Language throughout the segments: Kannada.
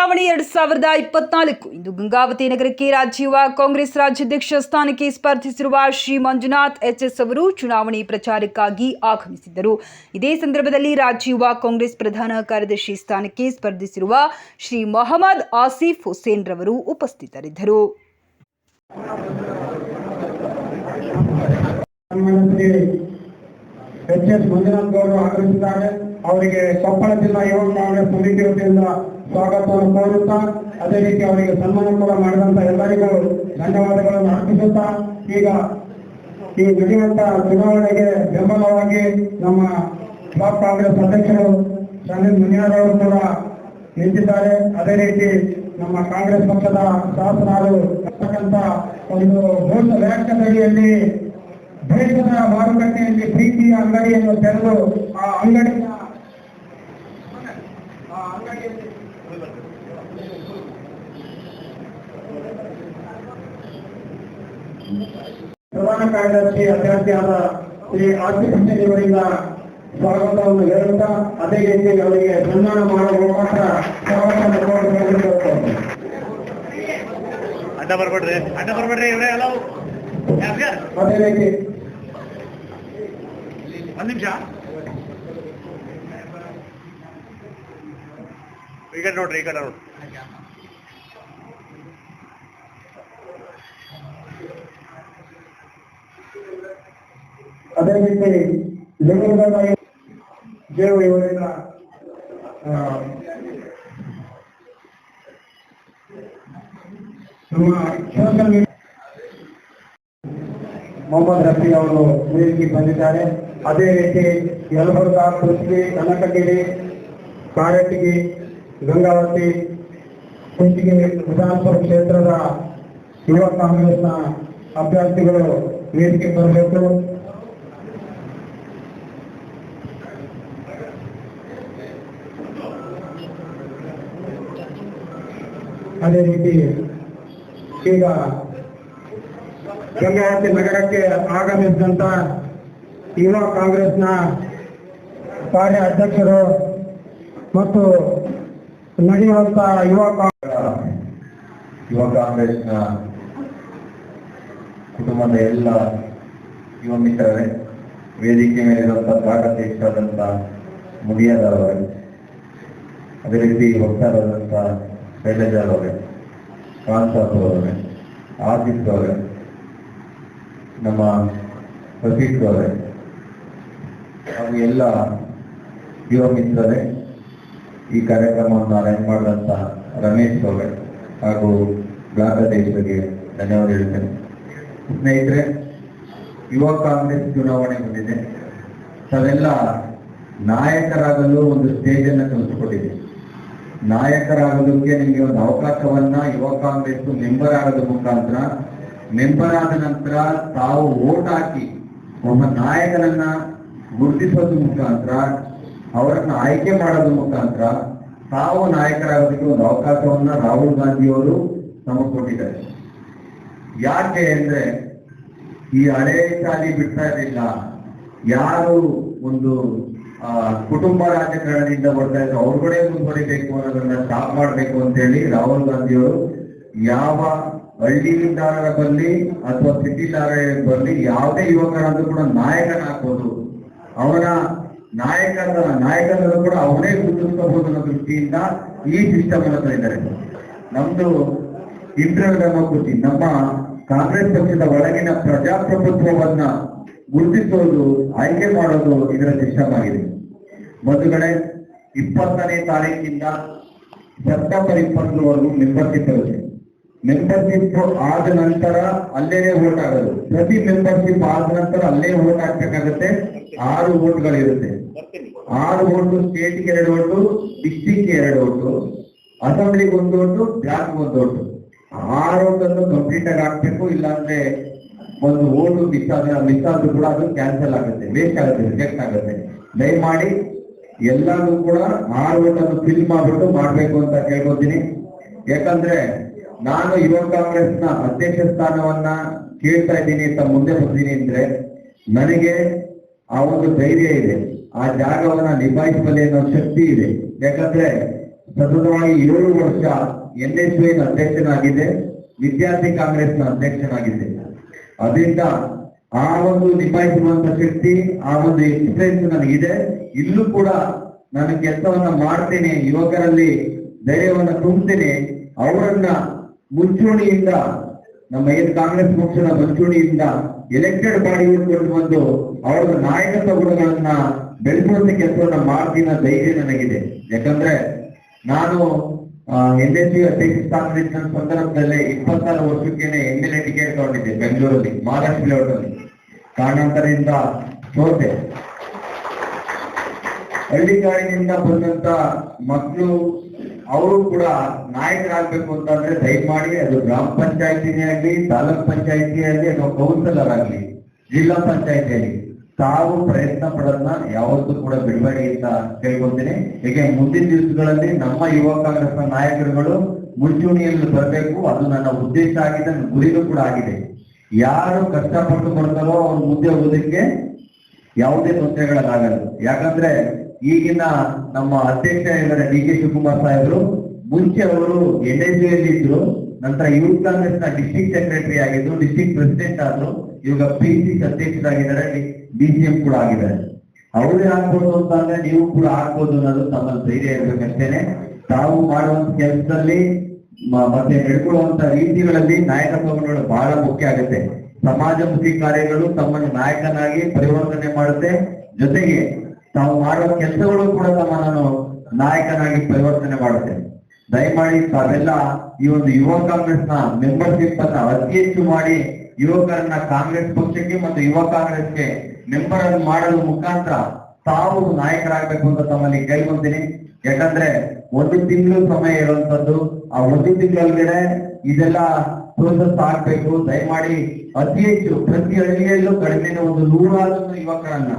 ಚುನಾವಣೆ ಎರಡ್ ಸಾವಿರದ ಇಪ್ಪತ್ನಾಲ್ಕು. ಇಂದು ಗಂಗಾವತಿ ನಗರಕ್ಕೆ ರಾಜ್ಯ ಯುವ ಕಾಂಗ್ರೆಸ್ ರಾಜ್ಯಾಧ್ಯಕ್ಷ ಸ್ಥಾನಕ್ಕೆ ಸ್ಪರ್ಧಿಸಿರುವ ಶ್ರೀ ಮಂಜುನಾಥ್ ಎಚ್ಎಸ್ ಅವರು ಚುನಾವಣೆ ಪ್ರಚಾರಕ್ಕಾಗಿ ಆಗಮಿಸಿದ್ದರು. ಇದೇ ಸಂದರ್ಭದಲ್ಲಿ ರಾಜ್ಯ ಯುವ ಕಾಂಗ್ರೆಸ್ ಪ್ರಧಾನ ಕಾರ್ಯದರ್ಶಿ ಸ್ಥಾನಕ್ಕೆ ಸ್ಪರ್ಧಿಸಿರುವ ಶ್ರೀ ಮೊಹಮ್ಮದ್ ಆಸಿಫ್ ಹುಸೇನ್ ರವರು ಉಪಸ್ಥಿತರಿದ್ದರು. ಎಚ್ ಎಸ್ ಮಂಜುನಾಥ್ ಗೌಡರು ಆಗಮಿಸಿದ್ದಾರೆ. ಅವರಿಗೆ ಕೊಪ್ಪಳ ಜಿಲ್ಲಾ ಯುವ ಕಾಂಗ್ರೆಸ್ ಸಮಿತಿ ವತಿಯಿಂದ ಸ್ವಾಗತವನ್ನು ಕೋರುತ್ತಾ, ಅದೇ ರೀತಿ ಅವರಿಗೆ ಸನ್ಮಾನ ಕೂಡ ಮಾಡಿದಂತ ಎಲ್ಲರಿಗೂ ಧನ್ಯವಾದಗಳನ್ನು ಅರ್ಪಿಸುತ್ತಾ, ಈಗ ಈ ನಡೆಯುವಂತ ಚುನಾವಣೆಗೆ ಬೆಂಬಲವಾಗಿ ನಮ್ಮ ಬ್ಲಾಕ್ ಕಾಂಗ್ರೆಸ್ ಅಧ್ಯಕ್ಷರು ಶನಿಲ್ ಮುನಿಯಾರ್ ಅವರು ಕೂಡ ನಿಂತಿದ್ದಾರೆ. ಅದೇ ರೀತಿ ನಮ್ಮ ಕಾಂಗ್ರೆಸ್ ಪಕ್ಷದ ಶಾಸಕರು ಒಂದು ಘೋಷ ವ್ಯಾಖ್ಯಾನಡಿಯಲ್ಲಿ ದೇಶದ ಮಾರುಕಟ್ಟೆಯಲ್ಲಿ ಪ್ರೀತಿಯ ಅಂಗಡಿಯನ್ನು ತೆರೆದು ಆ ಅಂಗಡಿಯ ಪ್ರಧಾನ ಕಾರ್ಯದರ್ಶಿ ಅಭ್ಯರ್ಥಿಯಾದ ಶ್ರೀ ಆರ್ತಿ ಅವರಿಂದ ಸ್ವಾಗತವನ್ನು ಹೇಳುತ್ತಾ ಅದೇ ರೀತಿ ಅವರಿಗೆ ಸನ್ಮಾನ ಮಾಡುವ ಮುಖಾಂತರ ಸ್ವಾಗತವನ್ನು ಕೋರುತ್ತೇನೆ ಅಡ್ಡ ಬರ್ಬೇಡ್ರಿ ಅಡ್ಡ ಬರ್ಬೇಡ್ರಿ ಇವ್ರೆ ಅದೇ ರೀತಿ ಒಂದ್ ನಿಮಿಷ ಈ ಕಡೆ ನೋಡ್ರಿ ಈ ಕಡೆ ನೋಡ್ರಿ ಅದೇ ರೀತಿ ಲಿಂಗದ ದೇವ ಇವರಿಂದ ಆ, ನಮ್ಮ ಸೋಷಲ್ ಮೀಡಿಯಾ ಮೊಹಮ್ಮದ್ ರಫಿ ಅವರು ವೇದಿಕೆ ಬಂದಿದ್ದಾರೆ ಅದೇ ರೀತಿ ಯಲಬುರ್ಗ ಕುಷ್ಟಗಿ ಕನಕಗಿರಿ ಕಾರಟಗಿ ಗಂಗಾವತಿ ಕುಷ್ಟಗಿ ವಿಧಾನಸಭಾ ಕ್ಷೇತ್ರದ ಯುವ ಕಾಂಗ್ರೆಸ್ನ ಅಭ್ಯರ್ಥಿಗಳು ವೇದಿಕೆ ಬರಬೇಕು. ಅದೇ ರೀತಿ ಈಗ ಗಂಗಾವತಿ ನಗರಕ್ಕೆ ಆಗಮಿಸಿದಂತ ಯುವ ಕಾಂಗ್ರೆಸ್ನ ಕಾರ್ಯ ಅಧ್ಯಕ್ಷರು ಮತ್ತು ನಡೆಯುವಂತ ಯುವ ಯುವ ಕಾಂಗ್ರೆಸ್ನ ಕುಟುಂಬದ ಎಲ್ಲ ಯುವ ಮಿತ್ರರೇ, ವೇದಿಕೆ ಮೇಲಿರುವಂಥ ಭಾಗಧ್ಯಕ್ಷರಾದಂಥ ಮುಡಿಯಾದವರೇ ಅದೇ ರೀತಿ ವಕ್ತಾರರಾದಂಥ ಶೈಲಜಾರವರೇ ಕಾಂತಾಪ್ ಅವರೇ ಅವರೇ ನಮ್ಮ ಪ್ರತೀಕ್ ಅವರೇ ಎಲ್ಲ ಯುವ ಮಿತ್ರರೇ ಈ ಕಾರ್ಯಕ್ರಮವನ್ನು ಅರೇಂಜ್ ಮಾಡಿದಂತಹ ರಮೇಶ್ ಅವರೇ ಹಾಗೂ ಬ್ಲಾಕ್ ಧನ್ಯವಾದ ಹೇಳ್ತೇನೆ. ಸ್ನೇಹಿತರೆ, ಯುವ ಕಾಂಗ್ರೆಸ್ ಚುನಾವಣೆ ಬಂದಿದೆ. ತಾವೆಲ್ಲ ನಾಯಕರಾಗಲು ಒಂದು ಸ್ಟೇಜ್ ಅನ್ನು ಕಲ್ಪಿಸ್ಕೊಟ್ಟಿದೆ ನಾಯಕರಾಗೋದಕ್ಕೆ ನಿಮಗೆ ಒಂದು ಅವಕಾಶವನ್ನ ಯುವ ಕಾಂಗ್ರೆಸ್ ಮೆಂಬರ್ ಆಗೋದ ಮುಖಾಂತರ ಮೆಂಬರ್ ಆದ ನಂತರ ತಾವು ವೋಟ್ ಹಾಕಿ ಒಬ್ಬ ನಾಯಕನನ್ನ ಗುರುತಿಸೋದ್ರ ಮುಖಾಂತರ, ಅವರನ್ನು ಆಯ್ಕೆ ಮಾಡೋದು ಮುಖಾಂತರ ತಾವು ನಾಯಕರಾಗೋದಕ್ಕೆ ಒಂದು ಅವಕಾಶವನ್ನ ರಾಹುಲ್ ಗಾಂಧಿಯವರು ನಮಗೆ ಕೊಟ್ಟಿದ್ದಾರೆ. ಯಾಕೆ ಅಂದ್ರೆ ಈ ಹಳೆ ಶಾಲಿ ಬಿಡ್ತಾ ಇರಲಿಲ್ಲ. ಯಾರು ಒಂದು ಕುಟುಂಬ ರಾಜಕಾರಣದಿಂದ ಬರ್ತಾ ಇದ್ರು ಅವ್ರುಗಳೇ ಮುಂದುವರಿಬೇಕು ಅನ್ನೋದನ್ನ ಸ್ಟಾಪ್ ಮಾಡಬೇಕು ಅಂತ ಹೇಳಿ ರಾಹುಲ್ ಗಾಂಧಿ ಅವರು ಯಾವ ಹಳ್ಳಿದಾರರ ಬರಲಿ ಅಥವಾ ಸಿಟಿದಾರರ ಬರಲಿ, ಯಾವುದೇ ಯುವಕರಾದ್ರೂ ಕೂಡ ನಾಯಕನಾಗ್ಬೋದು. ಅವನ ನಾಯಕರ ನಾಯಕರನ್ನು ಕೂಡ ಅವನೇ ಗುರುತಿಸಬಹುದು ಅನ್ನೋ ದೃಷ್ಟಿಯಿಂದ ಈ ಸಿಸ್ಟಮ್ ಅನ್ನು ತಂದಿದ್ದಾರೆ ನಮ್ದು ಇಂಟರ್ ಡೆಮೋಕ್ರಸಿ ನಮ್ಮ ಕಾಂಗ್ರೆಸ್ ಪಕ್ಷದ ಒಳಗಿನ ಪ್ರಜಾಪ್ರಭುತ್ವವನ್ನ ಗುರುತಿಸೋದು ಆಯ್ಕೆ ಮಾಡೋದು ಇದರ ಸಿಸ್ಟಮ್ ಆಗಿದೆ. ಬಂಧುಗಳೇ, ಇಪ್ಪತ್ತನೇ ತಾರೀಕಿಂದ ಸೆಪ್ಟೆಂಬರ್ ಇಪ್ಪತ್ತರವರೆಗೂ ಇರುತ್ತೆ ಮೆಂಬರ್ಶಿಪ್ ಆದ ನಂತರ ಅಲ್ಲೇನೆ ವೋಟ್ ಆಗೋದು. ಪ್ರತಿ ಮೆಂಬರ್ಶಿಪ್ ಆದ ನಂತರ ಅಲ್ಲೇ ವೋಟ್ ಹಾಕ್ಬೇಕಾಗತ್ತೆ. ಆರು ವೋಟ್ಗಳಿರುತ್ತೆ ಆರು ಓಟು ಸ್ಟೇಟ್ಗೆ ಎರಡು ಓಟು ಡಿಸ್ಟಿಕ್ಗೆ ಎರಡು ಓಟು ಅಸೆಂಬ್ಲಿಗೆ ಒಂದು ಓಟು ಬ್ಲಾಕ್ ಒಂದು ಓಟು ಆರು ಓಟನ್ನು ಕಂಪ್ಲೀಟ್ ಆಗಿ ಹಾಕ್ಬೇಕು, ಇಲ್ಲಾಂದ್ರೆ ಒಂದು ಓಟು ಮಿಸ್ ಆದ್ರೆ ಮಿಸ್ ಆದ್ರೂ ಕೂಡ ಅದು ಕ್ಯಾನ್ಸಲ್ ಆಗುತ್ತೆ ವೇಸ್ಟ್ ಆಗುತ್ತೆ ರಿಜೆಕ್ಟ್ ಆಗುತ್ತೆ. ದಯಮಾಡಿ ಎಲ್ಲರೂ ಕೂಡ ಆರು ಓಟನ್ನು ಫಿಲ್ ಮಾಡ್ಬಿಟ್ಟು ಮಾಡ್ಬೇಕು ಅಂತ ಕೇಳ್ಕೊತೀನಿ. ಯಾಕಂದ್ರೆ ನಾನು ಯುವ ಕಾಂಗ್ರೆಸ್ನ ಅಧ್ಯಕ್ಷ ಸ್ಥಾನವನ್ನ ಕೇಳ್ತಾ ಇದ್ದೀನಿ, ಅಂತ ಮುಂದೆ ಬರ್ತೀನಿ ಅಂದ್ರೆ ನನಗೆ ಆ ಒಂದು ಧೈರ್ಯ ಇದೆ, ಆ ಜಾಗವನ್ನ ನಿಭಾಯಿಸಬಲ್ಲೆ ಅನ್ನೋ ಶಕ್ತಿ ಇದೆ. ಯಾಕಂದ್ರೆ ಸತತವಾಗಿ ಏಳು ವರ್ಷ ಎನ್ ಎಸ್ ಎನ್ ಅಧ್ಯಕ್ಷನಾಗಿದೆ, ವಿದ್ಯಾರ್ಥಿ ಕಾಂಗ್ರೆಸ್ನ ಅಧ್ಯಕ್ಷನಾಗಿದೆ. ಅದರಿಂದ ಆ ಒಂದು ನಿಭಾಯಿಸುವಂತ ಶಕ್ತಿ, ಆ ಒಂದು ಎಕ್ಸ್ಪೀರಿಯನ್ಸ್ ನನಗಿದೆ. ಇಲ್ಲೂ ಕೂಡ ನಾನು ಕೆಲಸವನ್ನ ಮಾಡ್ತೇನೆ, ಯುವಕರಲ್ಲಿ ಧೈರ್ಯವನ್ನ ತುಂಬ್ತೇನೆ ಅವರನ್ನ ಮುಂಚೂಣಿಯಿಂದ, ನಮ್ಮ ಏನ್ ಕಾಂಗ್ರೆಸ್ ಪಕ್ಷದ ಮುಂಚೂಣಿಯಿಂದ ಎಲೆಕ್ಟೆಡ್ ಬಾಡಿಗೆ ಕೊಂಡು ಬಂದು ಅವರ ನಾಯಕತ್ವ ಗುಣಗಳನ್ನ ಬೆಳೆಸುವಂತ ಕೆಲಸವನ್ನ ಮಾಡ್ತೀನ ಧೈರ್ಯ ನನಗಿದೆ. ಯಾಕಂದ್ರೆ ನಾನು ಎನ್ ಎಸ್ ಯು ಅಧ್ಯಕ್ಷ ಸ್ಥಾನದ ಸಂದರ್ಭದಲ್ಲಿ ಇಪ್ಪತ್ತಾರು ವರ್ಷಕ್ಕೇನೆ ಎಂ ಎಲ್ ಎ ಟಿಕೆಟ್ ತಗೊಂಡಿದ್ದೆ ಬೆಂಗಳೂರಲ್ಲಿ ಮಹಾರಾಷ್ಟ್ರ ಲೇಔಟಲ್ಲಿ ಕಾರಣಾಂತರದಿಂದ ಸೋತೆ. ಹಳ್ಳಿಗಾಡಿನಿಂದ ಬಂದಂತ ಮಕ್ಕಳು ಅವರು ಕೂಡ ನಾಯಕರಾಗ್ಬೇಕು ಅಂತಂದ್ರೆ ದಯಮಾಡಿ ಅದು ಗ್ರಾಮ ಪಂಚಾಯತಿನೇ ಆಗಲಿ, ತಾಲೂಕ್ ಪಂಚಾಯತಿ ಆಗಲಿ, ಅಥವಾ ಕೌನ್ಸಿಲರ್ ಆಗಲಿ ಜಿಲ್ಲಾ ಪಂಚಾಯತಿ ಆಗಲಿ, ತಾವು ಪ್ರಯತ್ನ ಪಡೋದನ್ನ ಯಾವತ್ತೂ ಕೂಡ ಬಿಡಬೇಡಿ ಅಂತ ಕೇಳ್ಕೊತೀನಿ ಹೀಗೆ ಮುಂದಿನ ದಿವಸಗಳಲ್ಲಿ ನಮ್ಮ ಯುವ ಕಾಂಗ್ರೆಸ್ನ ನಾಯಕರುಗಳು ಮುಂಚೂಣಿಯಲ್ಲಿ ಬರಬೇಕು. ಅದು ನನ್ನ ಉದ್ದೇಶ ಆಗಿದೆ, ನನ್ನ ಗುರಿನೂ ಕೂಡ ಆಗಿದೆ. ಯಾರು ಕಷ್ಟಪಟ್ಟು ಬರ್ತಾರೋ ಅವ್ರ ಮುಂದೆ ಹೋಗೋದಕ್ಕೆ ಯಾವುದೇ ತೊಂದರೆಗಳಾಗಲ್ಲ. ಯಾಕಂದ್ರೆ ಈಗಿನ ನಮ್ಮ ಅಧ್ಯಕ್ಷ ಎಂದರೆ ಡಿ ಕೆ ಶಿವಕುಮಾರ್ ಸಾಹೇಬರು. ಮುಂಚೆ ಅವರು ಎನ್ ಎಸ್ ಇದ್ರು ನಂತರ ಯೂತ್ ಕಾಂಗ್ರೆಸ್ನ ಡಿಸ್ಟಿಕ್ಟ್ ಸೆಕ್ರೆಟರಿ ಆಗಿದ್ರು ಡಿಸ್ಟಿಕ್ಟ್ ಪ್ರೆಸಿಡೆಂಟ್ ಆದ್ರು. ಇವಾಗ ಪಿ ಸಿ ಅಧ್ಯಕ್ಷರಾಗಿದ್ದಾರೆ ಡಿ ಸಿ ಎಂ ಕೂಡ ಆಗಿದ್ದಾರೆ. ಅವರೇ ಆಗ್ಬೋದು ಅಂತ ಅಂದ್ರೆ ನೀವು ಕೂಡ ಆಗ್ಬೋದು ಅನ್ನೋದು ತಮ್ಮ ಧೈರ್ಯ ಇರ್ಬೇಕಷ್ಟೇನೆ. ತಾವು ಮಾಡುವಂತ ಕೆಲಸದಲ್ಲಿ ಮತ್ತೆ ನಡ್ಕೊಳ್ಳುವಂತ ರೀತಿಗಳಲ್ಲಿ ನಾಯಕತ್ವಗಳು ಬಹಳ ಮುಖ್ಯ ಆಗುತ್ತೆ. ಸಮಾಜಮುಖಿ ಕಾರ್ಯಗಳು ತಮ್ಮನ್ನು ನಾಯಕನಾಗಿ ಪರಿವರ್ತನೆ ಮಾಡುತ್ತೆ. ಜೊತೆಗೆ ತಾವು ಮಾಡುವ ಕೆಲಸಗಳು ಕೂಡ ತಮ್ಮನ್ನು ನಾಯಕನಾಗಿ ಪರಿವರ್ತನೆ ಮಾಡುತ್ತೇವೆ ದಯಮಾಡಿ ತಾವೆಲ್ಲ ಈ ಒಂದು ಯುವ ಕಾಂಗ್ರೆಸ್ನ ಮೆಂಬರ್ಶಿಪ್ ಅನ್ನ ಅತಿ ಹೆಚ್ಚು ಮಾಡಿ ಯುವಕರನ್ನ ಕಾಂಗ್ರೆಸ್ ಪಕ್ಷಕ್ಕೆ ಮತ್ತು ಯುವ ಕಾಂಗ್ರೆಸ್ಗೆ ಮೆಂಬರ್ ಅನ್ನು ಮಾಡಲು ಮುಖಾಂತರ ತಾವು ನಾಯಕರಾಗಬೇಕು ಅಂತ ತಮ್ಮಲ್ಲಿ ಕೇಳ್ಕೊಂತೀನಿ. ಯಾಕಂದ್ರೆ ಒಂದು ತಿಂಗಳು ಸಮಯ ಇರುವಂತದ್ದು, ಆ ಒಂದು ತಿಂಗಳೊಳಗಡೆ ಇದೆಲ್ಲ ಪ್ರೋಸೆಸ್ ಆಗ್ಬೇಕು. ದಯಮಾಡಿ ಅತಿ ಹೆಚ್ಚು ಪ್ರತಿ ಹಳ್ಳಿಯಲ್ಲೂ ಕಡಿಮೆ ಒಂದು ನೂರಾರು ಯುವಕರನ್ನ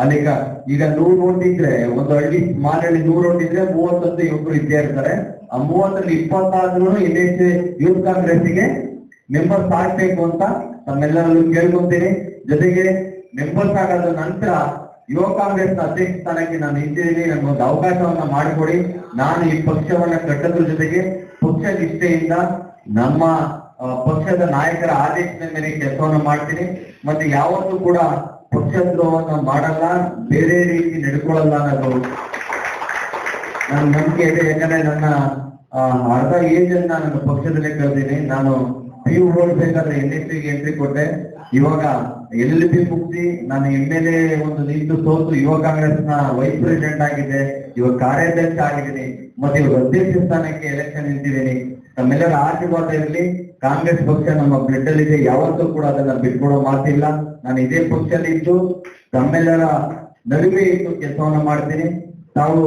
ಅಲ್ಲಿಗ ಈಗ ನೂರು ಇದ್ರೆ ಒಂದು ಹಳ್ಳಿ ಸ್ಮಾಲ್ ನೂರು ನೋಟ್ ಇದ್ರೆ ಮೂವತ್ತೊಂದು ಯುವಕರು ಇದ್ದೇ ಇರ್ತಾರೆ. ಆ ಮೂವತ್ತರಲ್ಲಿ ಇಪ್ಪತ್ತಾದ್ರೂ ಎನ್ ಎಸ್ ಯೂತ್ ಕಾಂಗ್ರೆಸ್ಗೆ ಮೆಂಬರ್ಸ್ ಆಗ್ಬೇಕು ಅಂತ ತಮ್ಮೆಲ್ಲರಲ್ಲೂ ಕೇಳ್ಕೊಂತೀನಿ. ಜೊತೆಗೆ ಮೆಂಬರ್ಸ್ ಆಗದ ನಂತರ ಯುವ ಕಾಂಗ್ರೆಸ್ ಅಧ್ಯಕ್ಷ ಸ್ಥಾನಕ್ಕೆ ನಾನು ನಿಂತಿದ್ದೀನಿ. ನನಗೊಂದು ಅವಕಾಶವನ್ನ ಮಾಡಿಕೊಡಿ. ನಾನು ಈ ಪಕ್ಷವನ್ನ ಕಟ್ಟದ್ರ ಜೊತೆಗೆ ಪಕ್ಷ ನಿಷ್ಠೆಯಿಂದ ನಮ್ಮ ಪಕ್ಷದ ನಾಯಕರ ಆದೇಶದ ಮೇಲೆ ಕೆಲಸವನ್ನ ಮಾಡ್ತೀನಿ. ಮತ್ತೆ ಯಾವತ್ತೂ ಕೂಡ ಪಕ್ಷದ್ರೋಹವನ್ನ ಮಾಡಲ್ಲ, ಬೇರೆ ರೀತಿ ನಡ್ಕೊಳ್ಳಲ್ಲ ಅನ್ನೋದು. ನನ್ನ ನಂಬಿಕೆ ಇದೆ, ಯಾಕಂದ್ರೆ ನನ್ನ ಅರ್ಧ ಏಜ್ ಅನ್ನ ನನ್ನ ಪಕ್ಷದಲ್ಲೇ ಕಳೆದೀನಿ ನಾನು ಪಿ ಯು ಓಡ್ಬೇಕಾದ್ರೆ ಎನ್ ಎಸ್ಗೆ ಎಂಟ್ರಿ ಕೊಟ್ಟೆ. ಇವಾಗ ಎಲ್ ಬಿ ಮುಕ್ತಿ, ನಾನು ಎಂ ಎಲ್ ಎ ಒಂದು ನಿಂತು ಸೋತು, ಯುವ ಕಾಂಗ್ರೆಸ್ನ ವೈಸ್ ಪ್ರೆಸಿಡೆಂಟ್ ಆಗಿದೆ, ಇವಾಗ ಕಾರ್ಯಾಧ್ಯಕ್ಷ ಆಗಿದ್ದೀನಿ. ಮತ್ತೆ ಇವಾಗ ಅಧ್ಯಕ್ಷ ಸ್ಥಾನಕ್ಕೆ ಎಲೆಕ್ಷನ್ ನಿಂತಿದ್ದೀನಿ. ತಮ್ಮೆಲ್ಲರ ಆಶೀರ್ವಾದ ಇರಲಿ. ಕಾಂಗ್ರೆಸ್ ಪಕ್ಷ ನಮ್ಮ ಬ್ಲಡ್ ಯಾವತ್ತೂ ಕೂಡ ಅದನ್ನ ಬಿಟ್ಕೊಡೋ ಮಾತಿಲ್ಲ. ನಾನು ಇದೇ ಪಕ್ಷದಲ್ಲಿ ಇದ್ದು ತಮ್ಮೆಲ್ಲರ ನಡುವೆ ಇದ್ದು ಕೆಲಸವನ್ನ ಮಾಡ್ತೀನಿ. ತಾವು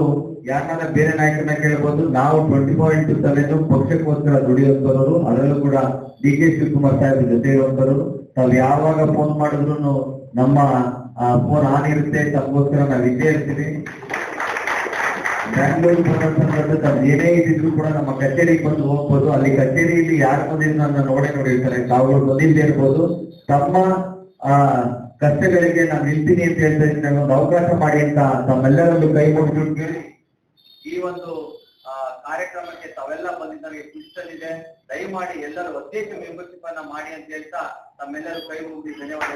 ಯಾರನ್ನ ಬೇರೆ ನಾಯಕರನ್ನ ಕೇಳಬಹುದು ನಾವು ಟ್ವೆಂಟಿ ಫೋರ್ ಇಂಟು ಸೆವೆನ್ ಪಕ್ಷಕ್ಕೋಸ್ಕರ ದುಡಿಯುವಂತವರು ಅದರಲ್ಲೂ ಕೂಡ ಡಿ ಕೆ ಶಿವಕುಮಾರ್ ಸಾಹೇಬ್ ಜೊತೆ ಇರುವಂತವರು ತಾವು ಯಾವಾಗ ಫೋನ್ ಮಾಡಿದ್ರು ನಮ್ಮ ಫೋನ್ ಆನ್ ಇರುತ್ತೆ. ತಮಗೋಸ್ಕರ ನಾವು ಇದ್ದೇ ಇರ್ತೀವಿ. ಏನೇ ಇದ್ದಿದ್ರು ಕೂಡ ನಮ್ಮ ಕಚೇರಿಗೆ ಬಂದು ಹೋಗ್ಬೋದು. ಅಲ್ಲಿ ಕಚೇರಿಯಲ್ಲಿ ಯಾರು ಬಂದಿದ್ದು ನನ್ನ ನೋಡೇ ನೋಡಿರ್ತಾರೆ. ತಾವು ಬಂದಿದ್ದೇ ಇರ್ಬೋದು. ತಮ್ಮ, ಆ, ಕಷ್ಟಗಳಿಗೆ ನಾನು ನಿಲ್ತೀನಿ ಅಂತ ಹೇಳ್ತಾ ನನಗೊಂದು ಅವಕಾಶ ಮಾಡಿ ಅಂತ ತಮ್ಮೆಲ್ಲರಲ್ಲೂ ಕೈ ಕೇಳಿ ಈ ಒಂದು ಕಾರ್ಯಕ್ರಮಕ್ಕೆ ತಾವೆಲ್ಲ ಬಂದಿದ್ದಾರೆ ಇಷ್ಟಲ್ಲಿದೆ ದಯಮಾಡಿ ಎಲ್ಲರೂ ಅಧ್ಯಕ್ಷ ಮೆಂಬರ್ಶಿಪ್ ಅನ್ನ ಮಾಡಿ ಅಂತ ಹೇಳ್ತಾ ತಮ್ಮೆಲ್ಲರೂ ಕೈ ಮುಗಿದು ಧನ್ಯವಾದ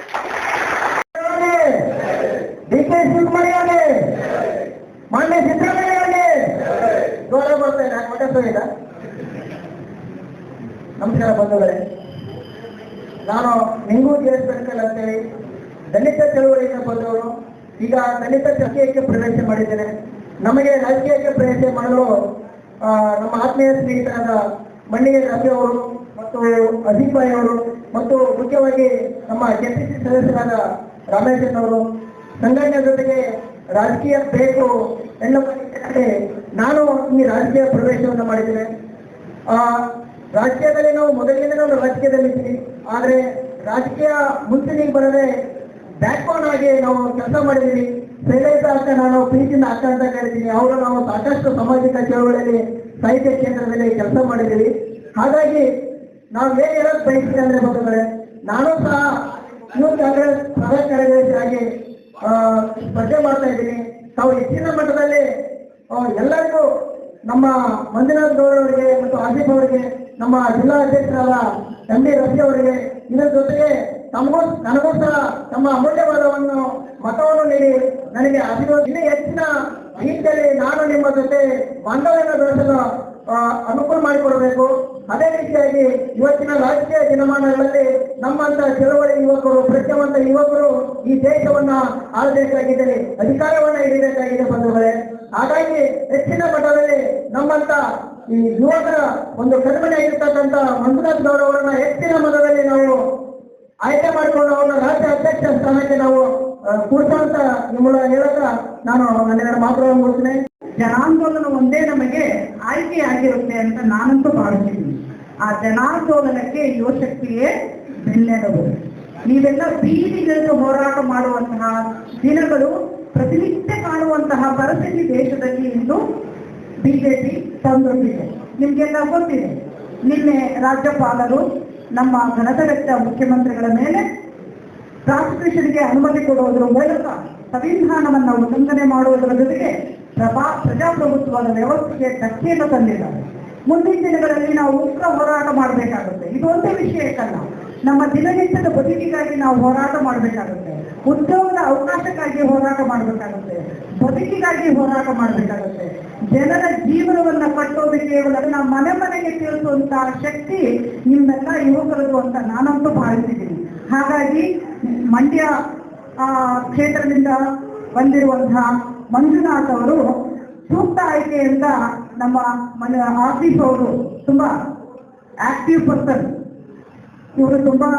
ಮಾನ್ಯ ಸಿದ್ದರಾಮಯ್ಯ ಗೌರವ ಕೊಡ್ತೇನೆ ನಾನು ಹೊಟ್ಟೆ ಸೋಯಿಲ್ಲ ನಮಸ್ಕಾರ ಬಂಧುಗಳೇ ನಾನು ಬೆಳಕಲ್ ಅಂತೇಳಿ ದಲಿತ ಚಳುವಳಿಯಿಂದ ಬಂದವರು ಈಗ ದಲಿತ ರಾಜಕೀಯಕ್ಕೆ ಪ್ರವೇಶ ಮಾಡಿದ್ದೇನೆ ನಮಗೆ ರಾಜಕೀಯಕ್ಕೆ ಪ್ರವೇಶ ಮಾಡಲು ನಮ್ಮ ಆತ್ಮೀಯ ಸ್ನೇಹಿತರಾದ ಮಣ್ಣಿಗೆ ರವಿ ಅವರು ಮತ್ತು ಭಾಯ್ ಅವರು ಮತ್ತು ಮುಖ್ಯವಾಗಿ ನಮ್ಮ ಕೆಪಿಸಿ ಸದಸ್ಯರಾದ ರಾಮೇಶನ್ ಅವರು ಸಂಘಟನೆ ಜೊತೆಗೆ ರಾಜಕೀಯ ಬೇಕು ಎನ್ನುವ ನಿಟ್ಟಿನಲ್ಲಿ ನಾನು ಈ ರಾಜಕೀಯ ಪ್ರವೇಶವನ್ನು ಮಾಡಿದ್ದೇನೆ. ಆ, ರಾಜಕೀಯದಲ್ಲಿ ನಾವು ಮೊದಲಿನಿಂದ ನಾವು ರಾಜಕೀಯದಲ್ಲಿ ಇದ್ದೀವಿ ಆದರೆ ರಾಜಕೀಯ ಮುಂಚೂಣಿಗೆ ಬರದೆ ಬ್ಯಾಕ್ಬೋನ್ ಆಗಿ ನಾವು ಕೆಲಸ ಮಾಡಿದ್ದೀವಿ. ಶೈಲೇಶ ಅಕ್ಕ ನಾನು, ಪ್ರೀತಿಯಿಂದ ಅಕ್ಕ ಅಂತ ಕರಿತೀನಿ. ಅವರು ನಾವು ಸಾಕಷ್ಟು ಸಾಮಾಜಿಕ ಚಳವಳಿಯಲ್ಲಿ, ಸಾಹಿತ್ಯ ಕ್ಷೇತ್ರದಲ್ಲಿ ಕೆಲಸ ಮಾಡಿದ್ದೀವಿ. ಹಾಗಾಗಿ ನಾವು ಏನ್ ಹೇಳಕ್ ಬಯಸ್ತೀವಿ ಅಂದ್ರೆ ಬಂಧುಗಳೇ, ನಾನು ಸಹ ಯೂತ್ ಕಾಂಗ್ರೆಸ್ ಪ್ರಧಾನ ಕಾರ್ಯದರ್ಶಿಯಾಗಿ ಸ್ಪರ್ಧೆ ಮಾಡ್ತಾ ಇದ್ದೀನಿ. ತಾವು ಹೆಚ್ಚಿನ ಮಟ್ಟದಲ್ಲಿ ಎಲ್ಲರಿಗೂ ನಮ್ಮ ಮಂಜುನಾಥ್ ಗೌಡರವರಿಗೆ ಮತ್ತು ಆಸೀಫ್ ಅವರಿಗೆ, ನಮ್ಮ ಜಿಲ್ಲಾ ಅಧ್ಯಕ್ಷರಾದ ಎಂ ಡಿ ರಫಿ ಅವರಿಗೆ, ಇದರ ಜೊತೆಗೆ ತಮಗೂ ನನಗೋಸ್ಕರ ತಮ್ಮ ಅಮೂಲ್ಯವಾದವನ್ನು ಮತವನ್ನು ನೀಡಿ ನನಗೆ ಇನ್ನೂ ಹೆಚ್ಚಿನ ರೀತಿಯಲ್ಲಿ ನಾನು ನಿಮ್ಮ ಜೊತೆ ಬಾಂಧವ್ಯವನ್ನು ಬೆಳೆಸಲು ಅನುಕೂಲ ಮಾಡಿಕೊಡಬೇಕು. ಅದೇ ರೀತಿಯಾಗಿ ಇವತ್ತಿನ ರಾಜಕೀಯ ದಿನಮಾನಗಳಲ್ಲಿ ನಮ್ಮಂತ ಚಳವಳಿ ಯುವಕರು ಪ್ರಜ್ಞಾವಂತ ಯುವಕರು ಈ ದೇಶವನ್ನ ಆಳಬೇಕಾಗಿದ್ದರೆ ಅಧಿಕಾರವನ್ನ ಹಿಡಿಬೇಕಾಗಿದೆ ಬಂಧುಗಳೇ. ಹಾಗಾಗಿ ಹೆಚ್ಚಿನ ಮಟ್ಟದಲ್ಲಿ ನಮ್ಮಂತ ಈ ಯುವಕರ ಒಂದು ಕಡಿಮೆಯಾಗಿರ್ತಕ್ಕಂಥ ಮಂಜುನಾಥ್ ಗೌಡ ಅವರನ್ನ ಹೆಚ್ಚಿನ ಮಟ್ಟದಲ್ಲಿ ನಾವು ಆಯ್ಕೆ ಮಾಡಿಕೊಂಡು ಅವರ ರಾಜ್ಯ ಅಧ್ಯಕ್ಷ ಸ್ಥಾನಕ್ಕೆ ನಾವು ಕೂಡಿಸುವಂತ ನಿಮ್ಮ ಹೇಳಕ ನಾನು ನನ್ನ ಮಾತುಗಳನ್ನು ಮುಗಿಸ್ತೇನೆ ಜನಾಂದೋಲನ ಒಂದೇ ನಮಗೆ ಆಯ್ಕೆಯಾಗಿರುತ್ತೆ ಅಂತ ನಾನಂತೂ ಭಾವಿಸ್ತೀನಿ. ಆ ಜನಾಂದೋಲನಕ್ಕೆ ಯುವಶಕ್ತಿಯೇ ಬೆನ್ನೆಲುಬು. ನೀವೆಲ್ಲ ಬೀದಿಗಳನ್ನು ಹೋರಾಟ ಮಾಡುವಂತಹ ದಿನಗಳು ಪ್ರತಿನಿತ್ಯ ಕಾಣುವಂತಹ ಪರಿಸ್ಥಿತಿ ದೇಶದಲ್ಲಿ ಇಂದು ಬಿಜೆಪಿ ತಂದೊಂದಿದೆ ನಿಮ್ಗೆಲ್ಲ ಗೊತ್ತಿದೆ, ನಿನ್ನೆ ರಾಜ್ಯಪಾಲರು ನಮ್ಮ ಘನತೆವೆತ್ತ ಮುಖ್ಯಮಂತ್ರಿಗಳ ಮೇಲೆ ಪ್ರಾಸಿಕ್ಯೂಷನ್ಗೆ ಅನುಮತಿ ಕೊಡುವುದರ ಮೂಲಕ ಸಂವಿಧಾನವನ್ನು ಉಲ್ಲಂಘನೆ ಮಾಡುವುದರ ಜೊತೆಗೆ ಪ್ರಭಾ ಪ್ರಜಾಪ್ರಭುತ್ವದ ವ್ಯವಸ್ಥೆಗೆ ಧಕ್ಕೆಯನ್ನು ತಂದಿದ್ದಾರೆ ಮುಂದಿನ ದಿನಗಳಲ್ಲಿ ನಾವು ಉಗ್ರ ಹೋರಾಟ ಮಾಡಬೇಕಾಗುತ್ತೆ. ಇದು ಒಂದೇ ವಿಷಯಕ್ಕಲ್ಲ ನಮ್ಮ ದಿನನಿತ್ಯದ ಬದುಕಿಗಾಗಿ ನಾವು ಹೋರಾಟ ಮಾಡಬೇಕಾಗುತ್ತೆ. ಉದ್ಯೋಗದ ಅವಕಾಶಕ್ಕಾಗಿ ಹೋರಾಟ ಮಾಡಬೇಕಾಗುತ್ತೆ. ಬದುಕಿಗಾಗಿ ಹೋರಾಟ ಮಾಡಬೇಕಾಗುತ್ತೆ. ಜನರ ಜೀವನವನ್ನ ಕಟ್ಟೋದು ಕೇವಲ ನಮ್ಮ ಮನೆ ಮನೆಗೆ ತಿಳಿಸುವಂತಹ ಶಕ್ತಿ ನಿಮ್ಮೆಲ್ಲ ಯುವಕರದು ಅಂತ ನಾನಂತೂ ಭಾವಿಸಿದ್ದೀನಿ. ಹಾಗಾಗಿ ಮಂಡ್ಯ ಆ, ಕ್ಷೇತ್ರದಿಂದ ಬಂದಿರುವಂತಹ ಮಂಜುನಾಥ್ ಅವರು ಸೂಕ್ತ ಆಯ್ಕೆಯಿಂದ ನಮ್ಮ ಮನೆ ಆಫೀಸ್ ಅವರು ತುಂಬಾ ಆಕ್ಟಿವ್ ಪರ್ಸನ್ ಇವರು ತುಂಬಾ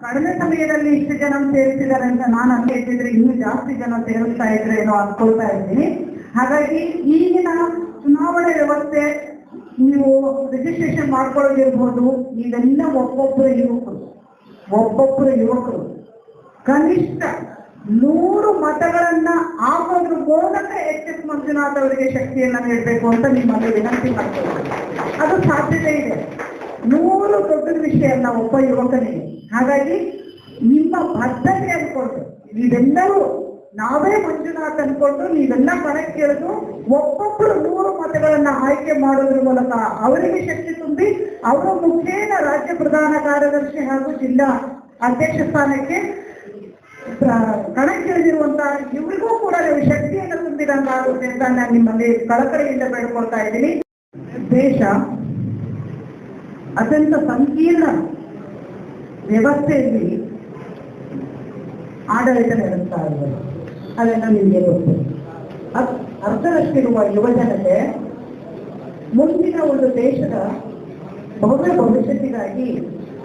ಕಡಿಮೆ ಸಮಯದಲ್ಲಿ ಇಷ್ಟು ಜನ ಸೇರಿಸಿದ್ದಾರೆ ಅಂತ ನಾನು ಅಂದ್ಕೊಂಡಿದ್ರೆ ಇನ್ನೂ ಜಾಸ್ತಿ ಜನ ಸೇರಿಸ್ತಾ ಇದ್ರೆ ಏನೋ ಅನ್ಕೊಳ್ತಾ ಇದ್ದೀನಿ. ಹಾಗಾಗಿ ಈಗಿನ ಚುನಾವಣೆ ವ್ಯವಸ್ಥೆ ನೀವು ರಿಜಿಸ್ಟ್ರೇಷನ್ ಮಾಡ್ಕೊಳ್ಳೋದಿರ್ಬೋದು. ಇದೆಲ್ಲ ಒಬ್ಬೊಬ್ಬರು ಯುವಕರು ಒಬ್ಬೊಬ್ಬರು ಯುವಕರು, ಕನಿಷ್ಠ ನೂರು ಮತಗಳನ್ನ ಹಾಕೋದ್ರ ಮೂಲಕ ಎಚ್ ಎಸ್ ಮಂಜುನಾಥ್ ಅವರಿಗೆ ಶಕ್ತಿಯನ್ನ ನೀಡಬೇಕು ಅಂತ ನಿಮ್ಮಲ್ಲಿ ವಿನಂತಿ ಮಾಡ್ತೇವೆ. ಅದು ಸಾಧ್ಯತೆ ಇದೆ. ನೂರು ದೊಡ್ಡ ವಿಷಯ ಅಲ್ಲ ಒಬ್ಬ ಯುವಕನಿಗೆ ಹಾಗಾಗಿ ನಿಮ್ಮ ಬದ್ಧತೆ ಅನ್ಕೊಂಡು, ನೀವೆಲ್ಲರೂ ನಾವೇ ಮಂಜುನಾಥ್ ಅನ್ಕೊಂಡು ನೀವೆಲ್ಲ ಕಣಕ್ಕೆ ಎಳೆದು ಒಬ್ಬೊಬ್ಬರು ನೂರು ಮತಗಳನ್ನ ಆಯ್ಕೆ ಮಾಡೋದ್ರ ಮೂಲಕ ಅವರಿಗೆ ಶಕ್ತಿ ತುಂಬಿ, ಅವರ ಮುಖೇನ ರಾಜ್ಯ ಪ್ರಧಾನ ಕಾರ್ಯದರ್ಶಿ ಹಾಗೂ ಜಿಲ್ಲಾ ಅಧ್ಯಕ್ಷ ಸ್ಥಾನಕ್ಕೆ ಕಣಕ್ಕಿಳಿದಿರುವಂತಹ ಇವರಿಗೂ ಕೂಡ ನೀವು ಶಕ್ತಿಯನ್ನು ತುಂಬಿದಂತಾಗುತ್ತೆ ಅಂತ ನಾನು ನಿಮ್ಮಲ್ಲಿ ಕಳಕಳಿಯಿಂದ ಬೇಡ್ಕೊಳ್ತಾ ಇದ್ದೀನಿ. ದೇಶ ಅತ್ಯಂತ ಸಂಕೀರ್ಣ ವ್ಯವಸ್ಥೆಯಲ್ಲಿ ಆಡಳಿತ ನಡೆಸ್ತಾ ಇದ್ದಾರೆ ಅದನ್ನ ನಿಮಗೆ ಗೊತ್ತು. ಅರ್ಧದಷ್ಟಿರುವ ಯುವಜನತೆ ಮುಂದಿನ ಒಂದು ದೇಶದ ಭವ್ಯ ಭವಿಷ್ಯತ್ತಿಗಾಗಿ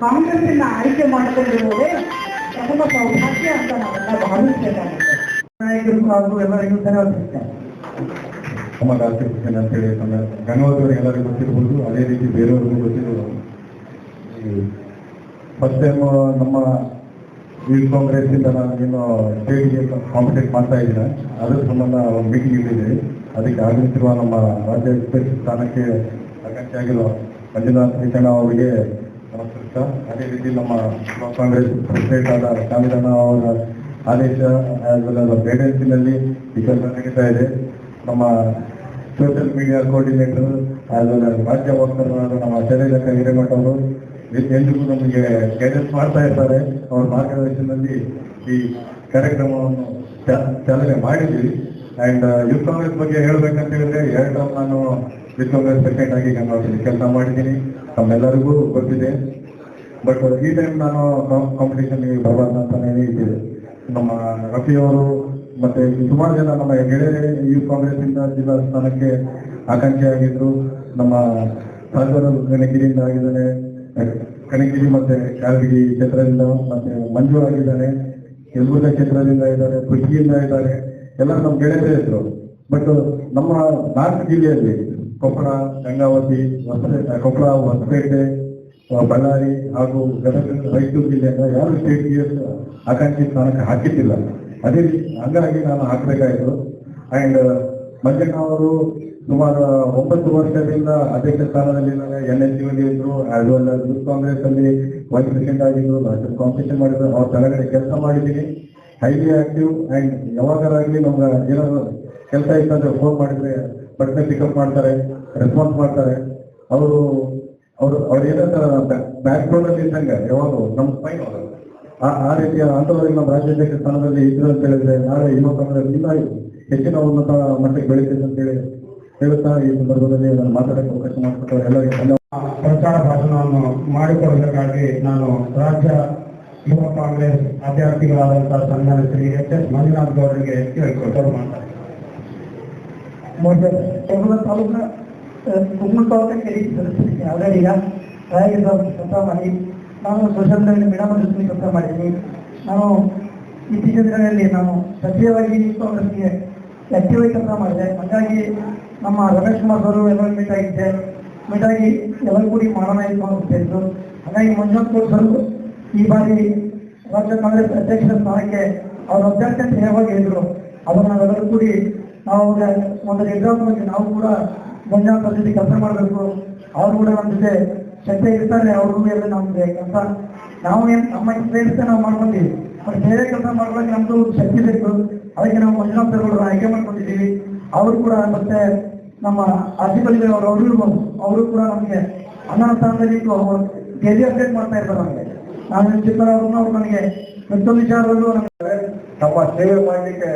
ಕಾಂಗ್ರೆಸ್ ಆಯ್ಕೆ ಮಾಡಿಕೊಂಡಿರುವುದೇ ಪ್ರಥಮ ಸೌಭಾಗ್ಯ ಅಂತ ನಾವೆಲ್ಲ ಭಾವಿಸಬೇಕಾಗುತ್ತೆ ನಾಯಕರು ಎಲ್ಲರಿಗೂ ಧನ್ಯವಾದ ನಮ್ಮ ನಮ್ಮ ಎಲ್ಲರಿಗೂ ಗೊತ್ತಿರ್ಬೋದು ಅದೇ ರೀತಿ ಬೇರೆಯವ್ರಿಗೂ ಗೊತ್ತಿರ್ಬೋದು ಫಸ್ಟ್ ಟೈಮ್ ನಮ್ಮ ಯೂತ್ ಕಾಂಗ್ರೆಸ್ ಇಂದ ನಾನು ಏನು ಸ್ಟೇಟ್ಗೆ ಕಾಂಪಿಟೇಟ್ ಮಾಡ್ತಾ ಇದ್ದೀನಿ ಅದ್ರ ಸಂಬಂಧ ಒಂದು ಮೀಟಿಂಗ್ ಇಟ್ಟಿದ್ದೀವಿ ಅದಕ್ಕೆ ಆಗಮಿಸಿರುವ ನಮ್ಮ ರಾಜ್ಯ ಸ್ಥಾನಕ್ಕೆ ಆಕಾಂಕ್ಷಿಯಾಗಿರುವ ಮಂಜುನಾಥ್ ರೇಖಣ್ಣ ಅವರಿಗೆ ಅದೇ ರೀತಿ ನಮ್ಮ ಕಾಂಗ್ರೆಸ್ ಪ್ರೆಸಿಡೆಂಟ್ ಆದ ಕಾಂಗ್ರೆಸ್ ಅವರ ಆದೇಶ ಆಸ್ ವೆಲ್ ಈ ಕೆಲಸ ನಡೀತಾ ಇದೆ. ನಮ್ಮ social media coordinator as well as ರಾಜ್ಯ ವಕ್ತಾರರಾದ ನಮ್ಮ ಶೈಲೇಜ ಹಿರೇಮಠ ಅವರು ಎಂದಿಗೂ ನಮಗೆ ಗೈಡೆನ್ಸ್ ಮಾಡ್ತಾ ಇರ್ತಾರೆ. ಅವರ ಮಾರ್ಗದರ್ಶನದಲ್ಲಿ ಈ ಕಾರ್ಯಕ್ರಮವನ್ನು ಚಾಲನೆ ಮಾಡಿದ್ವಿ ಅಂಡ್ ಯೂತ್ ಕಾಂಗ್ರೆಸ್ ಬಗ್ಗೆ ಹೇಳ್ಬೇಕಂತ ಹೇಳಿದ್ರೆ ಎರಡು ನಾನು ಯೂತ್ ಕಾಂಗ್ರೆಸ್ ಪ್ರೆಸಿಡೆಂಟ್ ಆಗಿ ಗಂಗಾವತಿಯಲ್ಲಿ ಕೆಲಸ ಮಾಡಿದ್ದೀನಿ. ತಮ್ಮೆಲ್ಲರಿಗೂ ಗೊತ್ತಿದೆ. ಬಟ್ ಈ ಟೈಮ್ ನಾನು ಕಾಂಪಿಟೇಷನ್ಗೆ ಬರಬಾರ್ದು ಅಂತಾನೆ ಇದ್ದಿದೆ ನಮ್ಮ ರಫಿ ಅವರು ಮತ್ತೆ ಸುಮಾರು ಜನ ನಮ್ಮ ಗೆಳೆಯರೇ ಕಾಂಗ್ರೆಸ್ ಇಂದ ಜಿಲ್ಲಾ ಸ್ಥಾನಕ್ಕೆ ಆಕಾಂಕ್ಷಿ ಆಗಿದ್ರು. ನಮ್ಮ ಸಾಗರ ಕಣಗಿರಿಯಿಂದ ಆಗಿದ್ದಾನೆ. ಕಣಗಿರಿ ಮತ್ತೆ ಕಾಲ್ಗಿರಿ ಕ್ಷೇತ್ರದಿಂದ ಮತ್ತೆ ಮಂಜು ಆಗಿದ್ದಾನೆ. ಯಲಬುರ್ಗ ಕ್ಷೇತ್ರದಿಂದ ಇದ್ದಾರೆ ಖುಷಿಯಿಂದ ಇದ್ದಾರೆ. ಎಲ್ಲ ನಮ್ಮ ಗೆಳೆಯರೇ ಇದ್ರು. ಬಟ್ ನಮ್ಮ ನಾಲ್ಕು ಜಿಲ್ಲೆಯಲ್ಲಿ ಕೊಪ್ಪಳ, ಗಂಗಾವತಿ, ಹೊಸಪೇಟೆ, ಕೊಪ್ಪಳ, ಹೊಸಪೇಟೆ ಬಳ್ಳಾರಿ ಹಾಗೂ ಗದಗ ರಾಯಚೂರು ಜಿಲ್ಲೆಯಿಂದ ಯಾರು ಸ್ಟೇಟ್ ಪಿಎಸ್ ಆಕಾಂಕ್ಷಿ ಸ್ಥಾನಕ್ಕೆ ಹಾಕಿದ್ದಿಲ್ಲ. ಅದೇ ಹಂಗಾಗಿ ನಾನು ಹಾಕಬೇಕಾಯಿತು ಅಂಡ್ ಮಂಜಣ್ಣ ಅವರು ಸುಮಾರು ಒಂಬತ್ತು ವರ್ಷದಿಂದ ಅಧ್ಯಕ್ಷ ಸ್ಥಾನದಲ್ಲಿ ಎನ್ ಎಸ್ ಯುನಲ್ಲಿ ಇದ್ರು as well as youth Congress ಅಲ್ಲಿ ವೈಸ್ ಪ್ರೆಸಿಡೆಂಟ್ ಆಗಿದ್ರು ರಾಜ್ಯ ಕಾಂಪಿಟೇಷನ್ ಮಾಡಿದ್ರು. ಅವ್ರ ತಲೆಗಡೆ ಕೆಲಸ ಮಾಡಿದ್ದೀನಿ. ಹೈಲಿ ಆಕ್ಟಿವ್ ಅಂಡ್ ಯಾವಾಗಲಾಗ್ಲಿ ನಮ್ಗೆ ಏನಾದ್ರು ಕೆಲಸ ಇತ್ತಂದ್ರೆ ಫೋನ್ ಮಾಡಿದ್ರೆ, ಬಟ್ಟೆ ಪಿಕಪ್ ಮಾಡ್ತಾರೆ ರೆಸ್ಪಾನ್ಸ್ ಮಾಡ್ತಾರೆ. ಅವರು ಅವರು ಅವ್ರು ಏನಂತ ಬ್ಯಾಕ್ ಗ್ರೌಂಡ್ ಅಲ್ಲಿ ಇದ್ದಂಗೆ ಯಾವಾಗ ನಮ್ಮ ಸ್ಪೈನ್ ಆ ರೀತಿಯ ಹಂತದಲ್ಲಿ ನಮ್ಮ ರಾಜ್ಯಾಧ್ಯಕ್ಷ ಸ್ಥಾನದಲ್ಲಿ ಇದ್ರು ಅಂತ ಹೇಳಿದ್ರೆ ನಾಳೆ ಇನ್ನೊಂದು ಕಾಂಗ್ರೆಸ್ ಇಲ್ಲ ಹೆಚ್ಚಿನ ಉನ್ನತ ಮಟ್ಟಕ್ಕೆ ಬೆಳೀತದೆ ಅಂತ ಹೇಳಿ ಹೇಳುತ್ತಾ ಈ ಸಂದರ್ಭದಲ್ಲಿ ನಾನು ಮಾತಾಡಕ್ಕೆ ಅವಕಾಶ ಮಾಡಿಕೊಟ್ಟು ಎಲ್ಲರಿಗೂ ಪ್ರಚಾರ ಭಾಷಣವನ್ನು ಮಾಡಿಕೊಡಬೇಕಾಗಿ ನಾನು ರಾಜ್ಯ ಯುವ ಕಾಂಗ್ರೆಸ್ ಅಭ್ಯರ್ಥಿಗಳಾದಂತಹ ಸಂಘದ ಶ್ರೀ ಎಚ್ ಎಸ್ ಮಂಜುನಾಥ್ ಗೌಡರಿಗೆ ಕೇಳಿಕೊಟ್ಟರು ಮಾತಾಡ್ತಾರೆ ತಾಲೂಕಿನ ಕುಮ್ಮಲ್ ತಾಲೂಕಿನ ಕೆರೆ ಸದಸ್ಯರಿಗೆ ಆಲ್ರೆಡಿ ಈಗ ರಾಯಗಿರಿ ಕೆಲಸ ಮಾಡಿ ನಾನು ಸೋಷಲ್ ಮೀಡಿಯಾ ಮೇಡಮ್ ಜೊತೆ ಕೆಲಸ ಮಾಡಿದ್ದೀನಿ ನಾನು ಇತ್ತೀಚಿನ ದಿನಗಳಲ್ಲಿ ನಾನು ಸಕ್ರಿಯವಾಗಿ ಕಾಂಗ್ರೆಸ್ಗೆ ಆಕ್ಟಿವ್ ಆಗಿ ಕೆಲಸ ಮಾಡಿದೆ ಹಾಗಾಗಿ ನಮ್ಮ ರಮೇಶ್ ಕುಮಾರ್ ಅವರು ಎಲ್ಲ ಮೀಟ್ ಆಗಿದ್ದೆ ಮೀಟ್ ಆಗಿ ಎಲ್ಲರೂ ಕೂಡಿ ಮಾಡೋಣ ಅಂತ ಇದ್ರು ಹಾಗಾಗಿ ಮಂಜುನಾಥ್ ಗೌಡ್ ಈ ಬಾರಿ ರಾಜ್ಯ ಕಾಂಗ್ರೆಸ್ ಅಧ್ಯಕ್ಷರ ಸ್ಥಾನಕ್ಕೆ ಅವರ ಅಭ್ಯರ್ಥಿ ಅಂತ ಹೇಳುವಾಗ ಹೇಳಿದ್ರು ಅದನ್ನ ನಾವೆಲ್ಲರೂ ಕೂಡಿ ನಾವು ಅವ್ರ ಒಂದು ಎಕ್ಸಾಮ್ ಬಗ್ಗೆ ನಾವು ಕೂಡ ಅವ್ರ ಜೊತೆ ಕೆಲಸ ಮಾಡಬೇಕು. ಅವ್ರು ಕೂಡ ನಮ್ಮ ಜೊತೆ ಶಕ್ತಿ ಇರ್ತಾರೆ ಅವ್ರಿಗೂ ಎಲ್ಲ ನಮ್ಗೆ. ಕೆಲಸ ನಾವು ಏನ್ ನಮ್ಮ ಎಕ್ಸ್ಪೀರಿಯನ್ಸ್ ನಾವು ಮಾಡ್ಕೊಂಡ್ವಿ. ಮತ್ತೆ ಬೇರೆ ಕೆಲಸ ಮಾಡ್ಬೇಕು, ನಮ್ದು ಶಕ್ತಿ ಬೇಕು. ಅದಕ್ಕೆ ನಾವು ಮಂಜುನಾಥ್ ಅವರು ಆಯ್ಕೆ ಮಾಡ್ಕೊಂಡಿದ್ದೀವಿ. ಅವರು ಕೂಡ ಮತ್ತೆ ನಮ್ಮ ಅರ್ಜಿಗಳಿಗೆ ಅವರು ಅವರು ಇರ್ಬೋದು. ಅವರು ಕೂಡ ನಮಗೆ ಅನ್ನ ಸ್ಥಾನದಲ್ಲಿ ಗೆಲ್ಲಿ ಅಪ್ಡೇಟ್ ಮಾಡ್ತಾ ಇರ್ತಾರೆ ನಮಗೆ. ನಾನು ಚಿತ್ರ ಅವ್ರು ನನಗೆ ಮತ್ತೊಂದು ವಿಚಾರದಲ್ಲೂ ನಮ್ಮ ತಮ್ಮ ಸೇವೆ ಮಾಡಲಿಕ್ಕೆ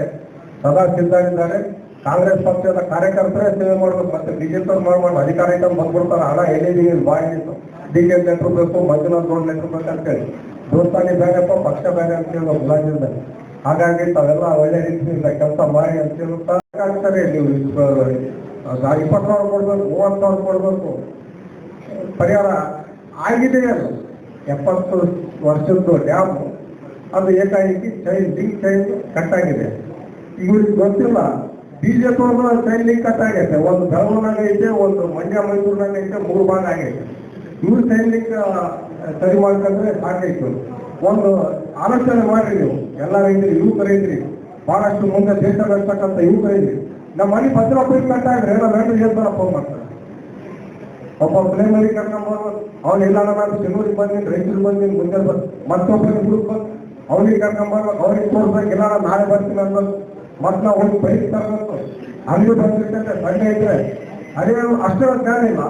ಸದಾ ಸಿದ್ಧರಿದ್ದಾರೆ. ಕಾಂಗ್ರೆಸ್ ಪಕ್ಷದ ಕಾರ್ಯಕರ್ತರೇ ಸೇವೆ ಮಾಡ್ಬೇಕು, ಮತ್ತೆ ಬಿಜೆಪಿ ಮಾಡ್ಬೋದು ಅಧಿಕಾರ ಐಟಮ್ ಬಂದ್ಬಿಡ್ತಾರೆ. ಹಣ ಎಲ್ಲಿದ್ದೀವಿ ಬಾಯಿ ಡಿ ಕೆ ನೆಟ್ರು ಬೇಕು, ಮಂಜುನಾಥ್ ಗೌಡ್ ನೆಟ್ರು ಬೇಕು ಅಂತೇಳಿ ದೋಸ್ತಾನಿ ಬೇಡಪ್ಪ ಪಕ್ಷ ಬೇರೆ ಅಂತ ಹೇಳುವ ಹಾಗಾಗಿ ತಾವೆಲ್ಲ ಒಳ್ಳೆ ರೀತಿಯಿಂದ ಕೆಲಸ ಮಾಡಿ ಅಂತ ಹೇಳುತ್ತಾ ನೀವು ಇಪ್ಪತ್ತು ಸಾವಿರ ಕೊಡ್ಬೇಕು ಮೂವತ್ತು ಸಾವಿರ ಕೊಡ್ಬೇಕು ಪರಿಹಾರ ಆಗಿದೆ ಅದು. ಎಪ್ಪತ್ತು ವರ್ಷದ್ದು ಡ್ಯಾಮ್, ಅದು ಏಕಾಏಕಿ ಚೈನ್ ಡಿ ಚೈನ್ ಆಗಿದೆ ಇವ್ರಿಗೆ ಗೊತ್ತಿಲ್ಲ. ಬಿಜೆಪಿ ಅವ್ರದ್ದು ಚೈನ್ ಲಿಂಕ್ ಕಟ್ ಆಗೈತೆ. ಒಂದು ಧರ್ಮನಾಗ ಐತೆ, ಒಂದು ಮಂಡ್ಯ ಮೈಸೂರಿನಾಗ ಐತೆ, ಮೂರು ಭಾಗ ಆಗೈತೆ. ಇವ್ರು ಚೈನ್ ಲಿಂಕ್ ಸರಿ ಮಾಡ್ಕೊಂಡ್ರೆ ಸಾಕೈತು ಒಂದು ಆಲೋಚನೆ ಮಾಡ್ರಿ ನೀವು. ಎಲ್ಲ ರೈತರು ಯುವಕರೈತ್ರಿ ಬಹಳಷ್ಟು ಮುಂದೆ ದೇಶ ಬೆಳೆಸ್ತಕ್ಕಂಥ ಯುವಕರೈತ್ರಿ ನಮ್ಮ ಮನೆ ಭದ್ರಾಪುರಿ ಕಟ್ ಆಗ್ರೆ ಎಲ್ಲ ರೈತರು ಹೇಳ್ತಾರ ಫೋನ್ ಮಾಡ್ತಾರೆ. ಒಬ್ಬ ಪ್ರೈಮರಿ ಕರ್ಕೊಂಡ್ಬರ್ಬೋದು ಅವ್ನು ಇಲ್ಲ ನಾನು ಚೆನ್ನೂರಿಗೆ ಬಂದಿನಿ ರೈತರು ಬಂದಿನಿ, ಮುಂದೆ ಬಂದು ಮತ್ತೊಬ್ಬರಿಗೆ ಗ್ರೂಪ್ ಬಂದು ಅವ್ರಿಗೆ ಕರ್ಕೊಂಡ್ಬರ್ಬೇಕು ಅವ್ರಿಗೆ ತೋರ್ಸ್ಬೇಕು ಇಲ್ಲ ನಾನು ನಾಳೆ ಬರ್ತೀನಿ ಅನ್ಬೇಕು ಮತ್ತೆ ನಾವು ಒಂದು ಬೈಕ್ ತರಬೇಕು ಅಲ್ಲಿ ಬಂದಿರ್ತೈತೆ ಸಂಡೆ ಇದ್ರೆ ಅದೇ ಅಷ್ಟೇ ಜ್ಞಾನ ಇಲ್ಲ.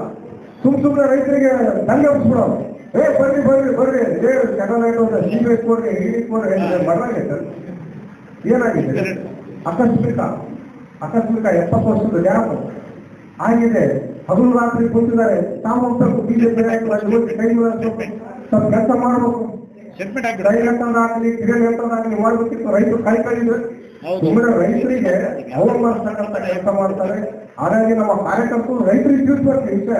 ಸುಮ್ ಸುಮ್ಮನೆ ರೈತರಿಗೆ ದಂಗೆ ಹೊಡ್ಸ್ಬಿಡೋದು ಏ ಬರ್ರಿ ಬರ್ರಿ ಬರ್ರಿ ಏ ಕೆನಲೈಟ್ ಹೋದ್ರೆ ಕೊಡ್ಲಿ ಕೊಡ್ರಿ ಕೊಡ್ಲಿ ಕೊಡ್ರಿ ಸರ್. ಏನಾಗಿದೆ? ಆಕಸ್ಮಿಕ ಆಕಸ್ಮಿಕ ಎಪ್ಪತ್ತು ವರ್ಷದ ಗ್ಯಾಪ್ ಆಗಿದೆ. ಹಗಲು ರಾತ್ರಿ ಕುಂತಿದ್ದಾರೆ. ತಾವು ಸ್ವಲ್ಪ ಬಿಜೆಪಿ ಸ್ವಲ್ಪ ಕೆಲಸ ಮಾಡಬೇಕು. ರೈತಂದ ಆಗ್ಲಿ ಮಾಡಬೇಕಿತ್ತು ಮಾಡ್ಬೇಕಿತ್ತು. ರೈತರು ಕೈ ಕಳಿದ್ರು ಸುಮ್ಮನೆ ರೈತರಿಗೆ ಅವಮಾನಿಸ್ತಕ್ಕಂಥ ಕೆಲಸ ಮಾಡ್ತಾರೆ. ಹಾಗಾಗಿ ನಮ್ಮ ಕಾರ್ಯಕರ್ತರು ರೈತರಿಗೆ ತಿಳಿಸ್ಬೇಕು ವಿಷಯ.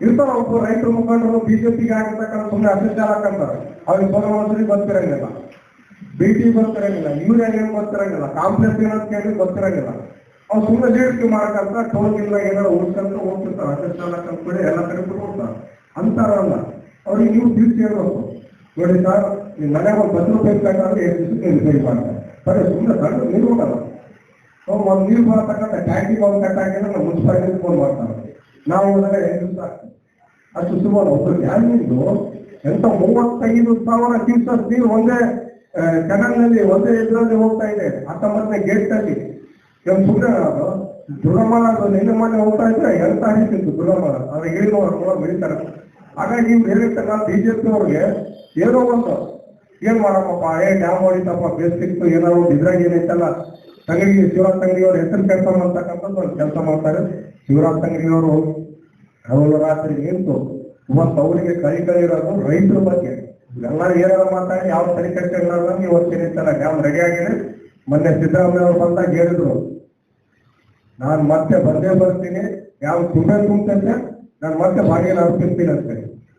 ಇರ್ತಾರ ಒಬ್ಬ ರೈತರ ಮುಖಂಡರು, ಬಿಜೆಪಿಗೆ ಆಗಿರ್ತಕ್ಕಂಥ ಸುಮ್ಮನೆ ಅಸಿಸ್ಟಾಲ್ ಹಾಕಂತಾರೆ? ಅವ್ರಿಗೆ ಸೋಮವಾಸರಿ ಬರ್ತಿರಂಗಿಲ್ಲ. ಬಿಟಿ ಬರ್ತಿರಂಗಿಲ್ಲ. ಇವ್ರ ಏನು ಬರ್ತಿರಂಗಿಲ್ಲ ಕಾಂಪ್ಲೆಕ್ಸ್ ಏನಂತ ಕೇಳಿ ಬರ್ತಿರಂಗಿಲ್ಲ ಅವ್ರು ಸುಮ್ಮನೆ ಜೀಡಿಕೆ ಮಾಡಕ್ಕಂತ ಟೋಲ್ಗಿಲ್ಲ ಏನಾರು ಉಳಿಸ್ಕಂತ ಹೋಗ್ತಿರ್ತಾರೆ. ಅಸಿಸ್ಟಾಲ್ ಹಾಕಂತ ಕೂಡ ಎಲ್ಲ ಕಡೆ ಹೋಗ್ತಾರೆ. ಅಂತಾರಲ್ಲ. ಅವ್ರಿಗೆ ನೀವು ತಿಳಿಸಿ ಹೇಳ್ಬೇಕು. ನೋಡಿ ಸರ್ ನೀವು ಮನೆಗೆ ಒಂದು ಬದಲು ಬೇಕಾದ್ರೆ ಎಷ್ಟು ದಿವಸಕ್ಕೆ ರಿಪೇರಿ ಮಾಡ್ತಾರೆ? ಸರಿ ಸುಮ್ಮನೆ ಸಣ್ಣ ನೀರು ಹೋಗಲ್ಲ ಅವ್ರು ಒಂದು ನೀರು ಬರತಕ್ಕಂಥ ಟ್ಯಾಂಕಿಗೆ ಒಂದು ಕಟ್ಟಾಕಿದ್ರೆ ನಾವು ಮುನ್ಸಿಪಾಲಿಟಿ ಫೋನ್ ಮಾಡ್ತಾರೆ. ನಾವು ಹೋದಾಗ ಎಂಟು ದಿವಸ ಅಷ್ಟು ಸುಮಾರು ಒಬ್ಬರು ಯಾರಿಗೂ ಎಂತ ಮೂವತ್ತೈದು ಸಾವಿರ ಕ್ಯೂಸಸ್ ನೀರು ಒಂದೇ ಕೆನಲ್ನಲ್ಲಿ ಒಂದೇ ಇದರಲ್ಲಿ ಹೋಗ್ತಾ ಇದೆ. ಹತ್ತೊಂಬತ್ತನೇ ಗೇಟ್ ಅಲ್ಲಿ. ಇವಾಗ ಸುಮ್ಮನೆ ಅದು? ದುರ್ಗಮ್ಮನ ಅದು ನಿನ್ನೆ ಮೊನ್ನೆ ಹೋಗ್ತಾ ಇದ್ರೆ ಎಂತ ಹೇಳ್ತಿತ್ತು ದುರ್ಗಮ್ಮನ ಅದ್ರ ಹೇಳಿ ಅವ್ರು ಬೆಳಿತಾರೆ. ಹಾಗಾಗಿ ಇವ್ರು ಜೆ ಬಿಜೆಪಿ ಅವ್ರಿಗೆ ಏನೋ ಒಂದು ಏನ್ ಮಾಡಪ್ಪ? ಏ, ಡ್ಯಾಮ್ ಹೊಡಿತಪ್ಪ ಬೇಸಿಕ್ತು ಏನಾದ್ರು ಇದ್ರಾಗ ಏನೈತಲ್ಲ ತಂಗಡಿ ಶಿವರಾಜ್ ತಂಗಡಿ ಅವ್ರ ಹೆಸರು ಕೆಲಸ ಮಾಡ್ತಕ್ಕಂಥದ್ದು ಒಂದು ಕೆಲಸ ಮಾಡ್ತಾರೆ. ಶಿವರಾಜ್ ತಂಗಡಿ ಅವರು ಅವರು ರಾತ್ರಿ ನಿಂತು ಇವತ್ತು ಅವರಿಗೆ ಕೈ ಕೈ ಇರೋದು ರೈತರ ಬಗ್ಗೆ. ಎಲ್ಲ ಏನಾರ ಮಾತಾಡಿ, ಯಾವ ತಲೆ ಕಟ್ಟಿಲ್ಲ ಇವತ್ತು ಏನೈತಲ್ಲ ಡ್ಯಾಮ್ ರೆಡಿ ಆಗಿದೆ ಮೊನ್ನೆ ಸಿದ್ದರಾಮಯ್ಯ ಅವರು ಬಂದಾಗ ಹೇಳಿದ್ರು. ನಾನು ಮತ್ತೆ ಬಂದೇ ಬರ್ತೀನಿ. ಯಾವ ತುಂಬೆ ತುಂಬ ನಾನು ಮತ್ತೆ ಬಾಗಿಲು ಅರ್ಪಿಸ್ತೀನಿ ಅಂತ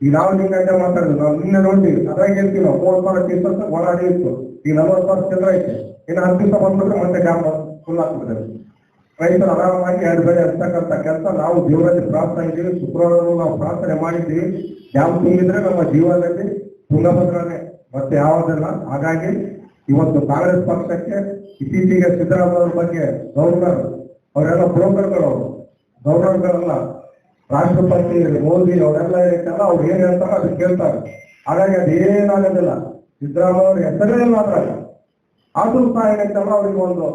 ಈಗ ನಾವು ನಿಮ್ಗೆ ಮಾತಾಡಿದ್ರು ನಾವು ನಿನ್ನೆ ನೋಡ್ತೀವಿ. ಅದ್ರಾಗ ಹೇಳ್ತೀವಿ ನಾವು, ಮೂವತ್ತು ಸಾವಿರ ಕೇಸ್ ಒಳಗಡೆ ಇತ್ತು. ಈಗ ನಲವತ್ತು ಸಾವಿರ ಚಂದ್ರ ಐತೆ ಇನ್ನು ಹತ್ತು ದಿವಸ ಬಂದ್ಬಿಟ್ರೆ ಮತ್ತೆ ಡ್ಯಾಮ್ ಫುಲ್ ಆಗ್ತದೆ ರೈತರು ಆರಾಮಾಗಿ ಎರಡು ಬೆಳೆ ಹಚ್ಚತಕ್ಕಂಥ ಕೆಲಸ ನಾವು ದೇವರಲ್ಲಿ ಪ್ರಾರ್ಥನೆ ಇದ್ದೀವಿ ಶುಕ್ರವಾರ ನಾವು ಪ್ರಾರ್ಥನೆ ಮಾಡಿದ್ದೀವಿ. ಡ್ಯಾಮ್ ತುಂಬಿದ್ರೆ ನಮ್ಮ ಜೀವನದಲ್ಲಿ ತುಂಗಭದ್ರನೇ ಮತ್ತೆ ಯಾವುದಿಲ್ಲ. ಹಾಗಾಗಿ ಇವತ್ತು ಕಾಂಗ್ರೆಸ್ ಪಕ್ಷಕ್ಕೆ ಇತ್ತೀಚೆಗೆ ಸಿದ್ದರಾಮಯ್ಯ ಬಗ್ಗೆ ಗೌರ್ನರ್, ಅವರೆಲ್ಲ ಬ್ರೋಕರ್ಗಳು ಅವರು. ಗವರ್ನರ್ಗಳಲ್ಲ ರಾಷ್ಟ್ರಪತಿ ಮೋದಿ ಅವರೆಲ್ಲ ಇರ್ತಾರ ಅವ್ರು ಏನ್ ಹೇಳ್ತಾರೋ ಅದು ಕೇಳ್ತಾರೆ. ಹಾಗಾಗಿ ಅದೇನಾಗೋದಿಲ್ಲ ಸಿದ್ದರಾಮಯ್ಯ ಅವ್ರ ಹೆಸರೇ ಇಲ್ಲ ಅದ್ರಾಗ ಆದ್ರೂ ಸಹ ಏನಂತಲ್ಲ ಅವ್ರಿಗೆ ಒಂದು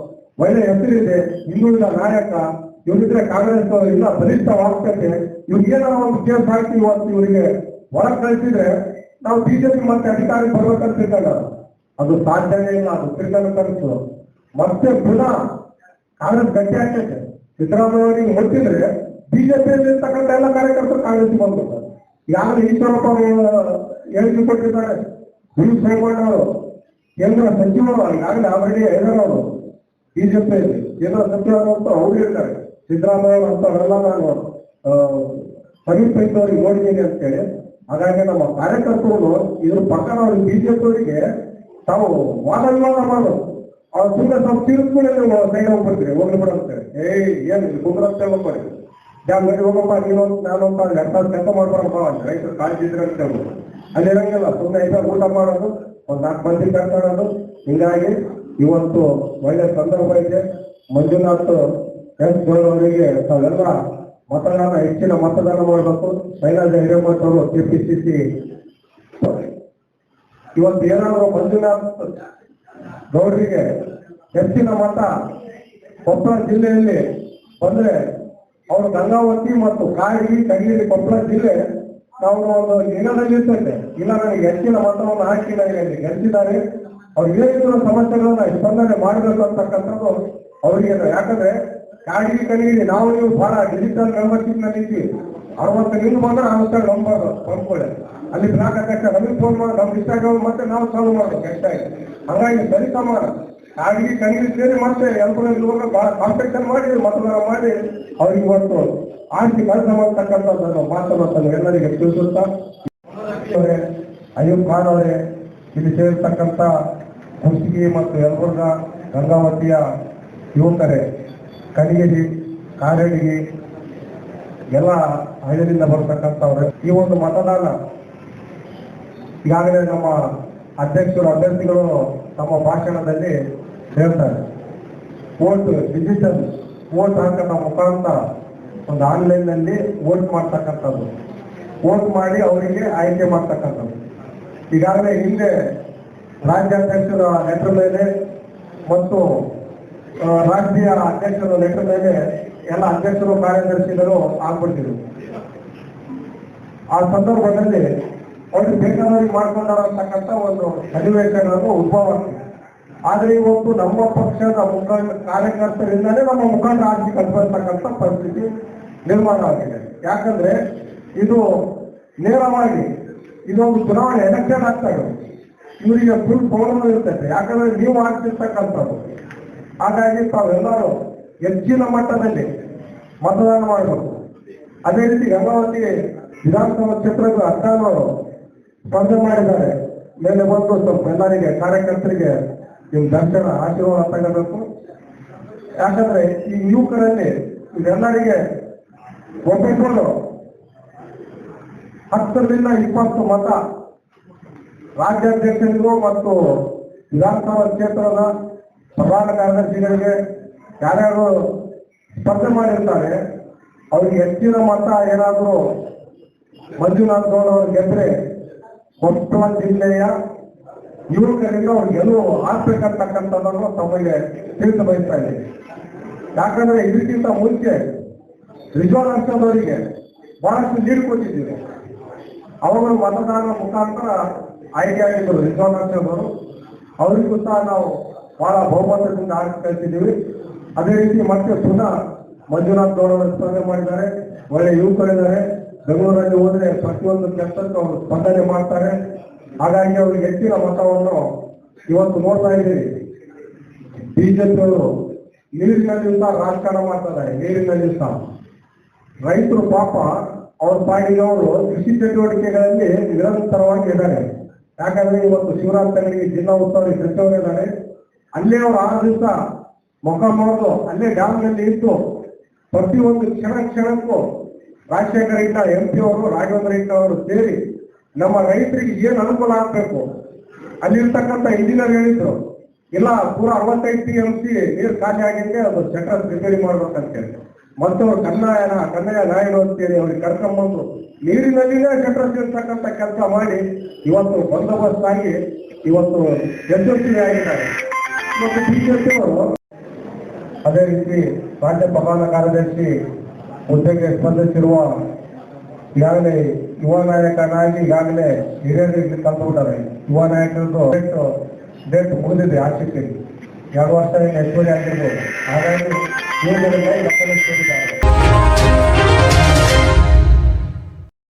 ಒಳ್ಳೆ ಹೆಸರಿದೆ ಇನ್ನುಳಿದ ನಾಯಕ. ಇವರಿದ್ರೆ ಕಾಂಗ್ರೆಸ್ ಇಲ್ಲ, ಬಲಿಷ್ಠವಾಗ್ತದೆ. ಇವ್ರಿಗೆ ಏನಾರ ಒಂದು ಕೇಸ್ ಹಾಕಿ ಇವತ್ತು ಇವರಿಗೆ ಹೊರ ಕಳಿಸಿದ್ರೆ ನಾವು ಬಿಜೆಪಿ ಮತ್ತೆ ಅಧಿಕಾರಿ ಬರ್ಬೇಕಂತ ಇದ್ದಾಗ ಅದು ಸಾಧ್ಯನೇ ಇಲ್ಲ, ಅದು ತಿಳ್ಕೊಂಡು ಕನಸು. ಮತ್ತೆ ಪುನಃ ಕಾಂಗ್ರೆಸ್ ಗಟ್ಟಿ ಆಗ್ತೈತೆ ಸಿದ್ದರಾಮಯ್ಯ ಅವರಿಗೆ ಗೊತ್ತಿದ್ರೆ ಬಿಜೆಪಿಯಲ್ಲಿ ಇರ್ತಕ್ಕಂಥ ಎಲ್ಲ ಕಾರ್ಯಕರ್ತರು ಕಾಂಗ್ರೆಸ್ ಬಂದ್ಬಿಡ್ತಾರೆ ಯಾರು ಈಶ್ವರಪ್ಪ ಹೇಳಿ ಹೇಳಿಕೆ ಕೊಟ್ಟಿದ್ದಾರೆ? ಗುರು ಸೋಮಣ್ಣ ಅವರು. ಕೇಂದ್ರ ಸಚಿವರು ಈಗಾಗಲೇ ಆಲ್ರೆಡಿ ಹೇಳಿರೋರು ಬಿಜೆಪಿಯಲ್ಲಿ ಕೇಂದ್ರ ಸಚಿವರು ಅಂತ ಅವ್ರು ಹೇಳ್ತಾರೆ. ಸಿದ್ದರಾಮಯ್ಯ ಅಂತ ಅವರೆಲ್ಲ ನಾನು ಸಮೀಪಿಸಿದವ್ರಿಗೆ ನೋಡಿದ್ದೀನಿ ಅಂತೇಳಿ ಹಾಗಾಗಿ ನಮ್ಮ ಕಾರ್ಯಕರ್ತರು ಇದ್ರ ಪಕ್ಕದ ಅವ್ರಿಗೆ ಬಿಜೆಪಿ ಅವರಿಗೆ ತಾವು ವಾದ ವಿವಾದ ಮಾಡೋದು. ಅವ್ರು ಸುಮ್ಮನೆ ತಾವು ತೀರ್ಸ್ಕೊಳ್ಳಿ ಸೈಡ್ ಹೋಗ್ಬಿಡ್ತೀರಿ ಹೋಗ್ಲಿ ಬಿಡಂತೆ ಏಯ್ ಏನು ಕುಂದ್ರಂತೆ ಹೋಗ್ಬೇಡಿ. ಯಾವ ನೋಡಿ ಹೋಗಪ್ಪ, ನೀನು, ನಾನು ಅಂತ ಎರಡು ಕೆಲಸ ಮಾಡ್ಬಾರಪ್ಪ ಅಂತ ರೈತರು ಕಾಳಜಿ ಅಂತ ಅಲ್ಲಿ ಇರಂಗಿಲ್ಲ ಸುಮ್ಮನೆ ಐದು ಊಟ ಮಾಡೋದು, ಒಂದ್ ನಾಲ್ಕು ಮಂದಿ ಕರ್ತಾಡೋದು ಹಿಂಗಾಗಿ ಇವತ್ತು ಒಳ್ಳೆ ಸಂದರ್ಭ ಇದೆ. ಮಂಜುನಾಥ್ ಅವರಿಗೆ ತಾವೆಲ್ಲ ಮತದಾನ, ಹೆಚ್ಚಿನ ಮತದಾನ ಮಾಡಬೇಕು. ಶೈಲಾಜ ಹಿರೇಮಠ ಅವರು ಕೆಪಿಸಿಸಿ. ಇವತ್ತು ಏನಾದ್ರು ಮಂಜುನಾಥ್ ಗೌಡರಿಗೆ ಹೆಚ್ಚಿನ ಮತ ಕೊಪ್ಪಳ ಜಿಲ್ಲೆಯಲ್ಲಿ ಬಂದ್ರೆ ಅವರು ಗಂಗಾವತಿ ಮತ್ತು ಕಾಡಿ ಕಗೇರಿ ಕೊಪ್ಪಳ ಜಿಲ್ಲೆ, ನಾವು ಒಂದು ಇರ್ತೈತೆ ಇಲ್ಲ, ನನಗೆ ಹೆಚ್ಚಿನ ಮತವನ್ನು ಹಾಕಿ ನನಗೆ ಅಲ್ಲಿ ಗೆಲ್ಸಿದ್ದಾರೆ ಅವ್ರು ಏನಿದ್ರು ಸಮಸ್ಯೆಗಳನ್ನ ಸ್ಪಂದನೆ ಮಾಡಬೇಕು ಅಂತಕ್ಕಂಥದ್ದು ಅವರಿಗೆ ಯಾಕಂದ್ರೆ ಕಾಡಿಗೆ ಕಲಿಯಲಿ ನಾವು ನೀವು ಬಹಳ ಡಿಜಿಟಲ್ ಮೆಂಬರ್ಶಿಪ್ನಲ್ಲಿ ಅರವತ್ತು ನಿಮ್ಗೆ ಬಂದ್ರೆ ಅರವತ್ತ ನಂಬರ್ ಬಂದ್ಕೊಳ್ಳಿ ಅಲ್ಲಿ ಬ್ಲಾಕ್ ಅಧ್ಯಕ್ಷ ನಮಗೆ ಫೋನ್ ಮಾಡಿ. ನಮ್ಗೆ ಇಷ್ಟ ಮತ್ತೆ ನಾವು ಸಾಲ್ವ್ ಮಾಡ್ಬೇಕು. ಎಷ್ಟಾಗಿ ಹಂಗಾಗಿ ಸರಿ ಸಮಾನ ಕಾಡಿಗೆ ಕಣಿಗೆ ಸೇರಿ ಮತ್ತೆ ಎಲ್ಲರೂ ಇರುವಾಗ ಕಾಂಪಿಟೇಷನ್ ಮಾಡಿ, ಮತದಾನ ಮಾಡಿ ಅವ್ರಿಗೆ ಇವತ್ತು ಆಸ್ತಿ ಕೆಲಸ ಮಾಡ್ತಕ್ಕಂಥದ್ದನ್ನು ಮಾತನಾಡ್ತಾನೆ ಎಲ್ಲರಿಗೆ ತಿಳಿಸುತ್ತಾ ಅಯ್ಯೂಬ್ ಖಾನ್ ಅವರೇ ಇಲ್ಲಿ ಸೇರಿರ್ತಕ್ಕಂಥ ಕುಷ್ಟಗಿ ಮತ್ತು ಯಲಬುರ್ಗ, ಗಂಗಾವತಿಯ ಯುವಕರೇ ಕಣಿಗಿರಿ ಕಾರಡಿಗಿ ಎಲ್ಲ ಹಳ್ಳಿಯಿಂದ ಬರ್ತಕ್ಕಂಥವ್ರೆ, ಈ ಒಂದು ಮತದಾನ ಈಗಾಗಲೇ ನಮ್ಮ ಅಧ್ಯಕ್ಷರು, ಅಭ್ಯರ್ಥಿಗಳು ತಮ್ಮ ಭಾಷಣದಲ್ಲಿ ಹೇಳ್ತಾರೆ ವೋಟ್ ಡಿಜಿಟಲ್ ವೋಟ್ ಹಾಕೋದ ಮುಖಾಂತರ ಒಂದು ಆನ್ಲೈನ್ನಲ್ಲಿ ವೋಟ್ ಮಾಡ್ತಕ್ಕಂಥದ್ದು. ವೋಟ್ ಮಾಡಿ ಅವರಿಗೆ ಆಯ್ಕೆ ಮಾಡ್ತಕ್ಕಂಥದ್ದು. ಈಗಾಗಲೇ ಹಿಂದೆ ರಾಜ್ಯಾಧ್ಯಕ್ಷರ ಲೆಟರ್ ಮೇಲೆ ಮತ್ತು ರಾಷ್ಟ್ರೀಯ ಅಧ್ಯಕ್ಷರ ಲೆಟರ್ ಮೇಲೆ ಎಲ್ಲ ಅಧ್ಯಕ್ಷರು, ಕಾರ್ಯದರ್ಶಿಗಳು ಆಗ್ಬಿಟ್ಟಿದ್ರು. ಆ ಸಂದರ್ಭದಲ್ಲಿ ಅವ್ರಿಗೆ ಬೇಕಾದವ್ರಿಗೆ ಮಾಡ್ಕೊಂಡಾರ ಅಂತಕ್ಕಂಥ ಒಂದು ಅಧಿವೇಶನ ಉದ್ಭವ. ಆಗ್ತದೆ ಆದ್ರೆ ಇವತ್ತು ನಮ್ಮ ಪಕ್ಷದ ಮುಖಂಡ ಕಾರ್ಯಕರ್ತರಿಂದಲೇ ನಮ್ಮ ಮುಖಂಡ ಆಗಿ ಕಲ್ಪಿಸ್ತಕ್ಕಂತ ಪರಿಸ್ಥಿತಿ ನಿರ್ಮಾಣ ಆಗಿದೆ. ಯಾಕಂದ್ರೆ ಇದು ನೇರವಾಗಿ ಇದೊಂದು ಚುನಾವಣೆ, ಎಲೆಕ್ಷನ್ ಆಗ್ತಾ ಇದೆ. ಇವರಿಗೆ ಫುಲ್ ಪವರ್ ಇರ್ತೈತೆ. ಯಾಕಂದ್ರೆ ನೀವು ಆಗ್ತಿರ್ತಕ್ಕಂಥದ್ದು ಹಾಗಾಗಿ ತಾವೆಲ್ಲರೂ ಹೆಚ್ಚಿನ ಮಟ್ಟದಲ್ಲಿ ಮತದಾನ ಮಾಡಬೇಕು. ಅದೇ ರೀತಿ ಗಂಗಾವತಿ ವಿಧಾನಸಭಾ ಕ್ಷೇತ್ರದ ಹತ್ತಾರು ಸ್ಪರ್ಧೆ ಮಾಡಿದ್ದಾರೆ. ಮೇಲೆ ಬಂದು ಸ್ವಲ್ಪ ಎಲ್ಲರಿಗೆ, ಕಾರ್ಯಕರ್ತರಿಗೆ ನಿಮ್ ದರ್ಶನ ಆಶೀರ್ವಾದ ತಗೋಬೇಕು ಯಾಕಂದ್ರೆ ಈ ಯುವಕರಲ್ಲಿ ಇದೆಲ್ಲರಿಗೆ ಒಪ್ಪಿಕೊಂಡು ಹತ್ತರಿಂದ ಇಪ್ಪತ್ತು ಮತ ರಾಜ್ಯಾಧ್ಯಕ್ಷರಿಗೂ ಮತ್ತು ವಿಧಾನಸಭಾ ಕ್ಷೇತ್ರದ ಪ್ರಧಾನ ಕಾರ್ಯದರ್ಶಿಗಳಿಗೆ ಯಾರ್ಯಾರು ಸ್ಪರ್ಧೆ ಮಾಡಿರ್ತಾರೆ, ಅವ್ರಿಗೆ ಹೆಚ್ಚಿನ ಮತ ಏನಾದರೂ ಮಂಜುನಾಥ್ ಗೌಡ ಅವ್ರು ಗೆದ್ರೆ ಕೊಪ್ಪಳ ಜಿಲ್ಲೆಯ ಯುವಕರಿಂದ ಅವ್ರು ಗೆಲುವು ಆಗ್ಬೇಕಂತಕ್ಕಂಥದ್ದನ್ನು ತಮಗೆ ತಿಳಿದು ಬಯಸ್ತಾ ಇದ್ದೀನಿ ಯಾಕಂದ್ರೆ ಇದಕ್ಕಿಂತ ಮುಂಚೆ ಅರ್ಷದವರಿಗೆ ಬಹಳಷ್ಟು ನೀರು ಕೊಟ್ಟಿದ್ದೀವಿ. ಅವರು ಮತದಾನದ ಮುಖಾಂತರ ಆಯ್ಕೆ ಆಗಿದ್ದರು ಅರ್ಷದವರು ಅವರಿಗೂ ಸಹ ನಾವು ಬಹಳ ಬಹುಮತದಿಂದ ಆಯ್ಕೆ ಅದೇ ರೀತಿ ಮತ್ತೆ ಪುನಃ ಮಂಜುನಾಥ್ ಗೌಡ ಅವರು ಸ್ಪರ್ಧೆ ಮಾಡಿದ್ದಾರೆ. ಒಳ್ಳೆ ಯುವಕರಿದ್ದಾರೆ. ಬೆಂಗಳೂರಲ್ಲಿ ಹೋದ್ರೆ ಪ್ರತಿಯೊಂದು ಕೆಲಸಕ್ಕೂ ಅವರು ಸ್ಪಂದನೆ ಮಾಡ್ತಾರೆ. ಹಾಗಾಗಿ ಅವರು ಹೆಚ್ಚಿನ ಮತವನ್ನು ಇವತ್ತು ನೋಡ್ತಾ ಇದ್ದೀವಿ. ಬಿಜೆಪಿಯವರು ಸಹ ರಾಜಕಾರಣ ಮಾಡ್ತಾರೆ ಸಹ ರೈತರು ಪಾಪ ಅವ್ರ ಪಾಡಿಗೆ ಅವರು ಕೃಷಿ ಚಟುವಟಿಕೆಗಳಲ್ಲಿ ನಿರಂತರವಾಗಿ ಇದ್ದಾರೆ. ಯಾಕಂದ್ರೆ ಇವತ್ತು ಶಿವರಾತ್ರಿಗೆ ಜಿಲ್ಲಾ ಉಸ್ತುವಾರಿ ಸಚಿವರು ಇದ್ದಾರೆ. ಅಲ್ಲೇ ಅವರು ಆರು ದಿವಸ ಮುಖ ಮಾಡೋದು ಅಲ್ಲೇ ಡ್ಯಾಮ್ನಲ್ಲಿ ಇದ್ದು ಪ್ರತಿಯೊಂದು ಕ್ಷಣ ಕ್ಷಣಕ್ಕೂ ರಾಜಶೇಖರ ಇಟ್ಟ ಎಂ ಪಿ ಅವರು, ರಾಘವೇಂದ್ರ ರೈತ ಅವರು ಸೇರಿ ನಮ್ಮ ರೈತರಿಗೆ ಏನು ಅನುಕೂಲ ಆಗ್ಬೇಕು? ಅಲ್ಲಿರ್ತಕ್ಕಂಥ ಇಂಜಿನಿಯರ್ ಹೇಳಿದ್ರು, ಇಲ್ಲ, ಪೂರ ಅರವತ್ತೈದು ಟಿ ಎಂ ಸಿ ನೀರು ಖಾಲಿ ಆಗಿದ್ರೆ ಅದು ಶಟರ್ ರಿಪೇರಿ ಮಾಡ್ಬೇಕಂತ ಹೇಳಿ. ಮತ್ತು ಅವ್ರು ಕನ್ನಡ ಕನ್ನಡ ನಾಯರು ಅಂತೇಳಿ ಅವ್ರಿಗೆ ಕರ್ಕೊಂಡ್ಬಂದ್ರು ನೀರಿನಲ್ಲಿನೇ ಶಟರ್ ಸೇರ್ತಕ್ಕಂಥ ಕೆಲಸ ಮಾಡಿ, ಇವತ್ತು ಬಂದೋಬಸ್ತ್ ಆಗಿ ಇವತ್ತು ಯಶಸ್ವಿ ಆಗಿದ್ದಾರೆ. ಮತ್ತು ಅದೇ ರೀತಿ ರಾಜ್ಯ ಪ್ರಧಾನ ಕಾರ್ಯದರ್ಶಿ ಹುದ್ದೆಗೆ ಸ್ಪಂದಿಸಿರುವ ಈಗಾಗಲೇ ಯುವ ನಾಯಕನಾಗಿ ಈಗಾಗಲೇ ಹಿರಿಯರಿಗೆ ಕಲ್ತ್ಬಿಟ್ಟಾರೆ. ಯುವ ನಾಯಕರದ್ದು ಡೇಟ್ ಡೇಟ್ ಮುಗಿದಿದೆ ಆರ್ಥಿಕ ಎರಡು ವರ್ಷ ಹೆಚ್ಚುವರಿ ಆಗಿರ್ಬೋದು. ಹಾಗಾಗಿ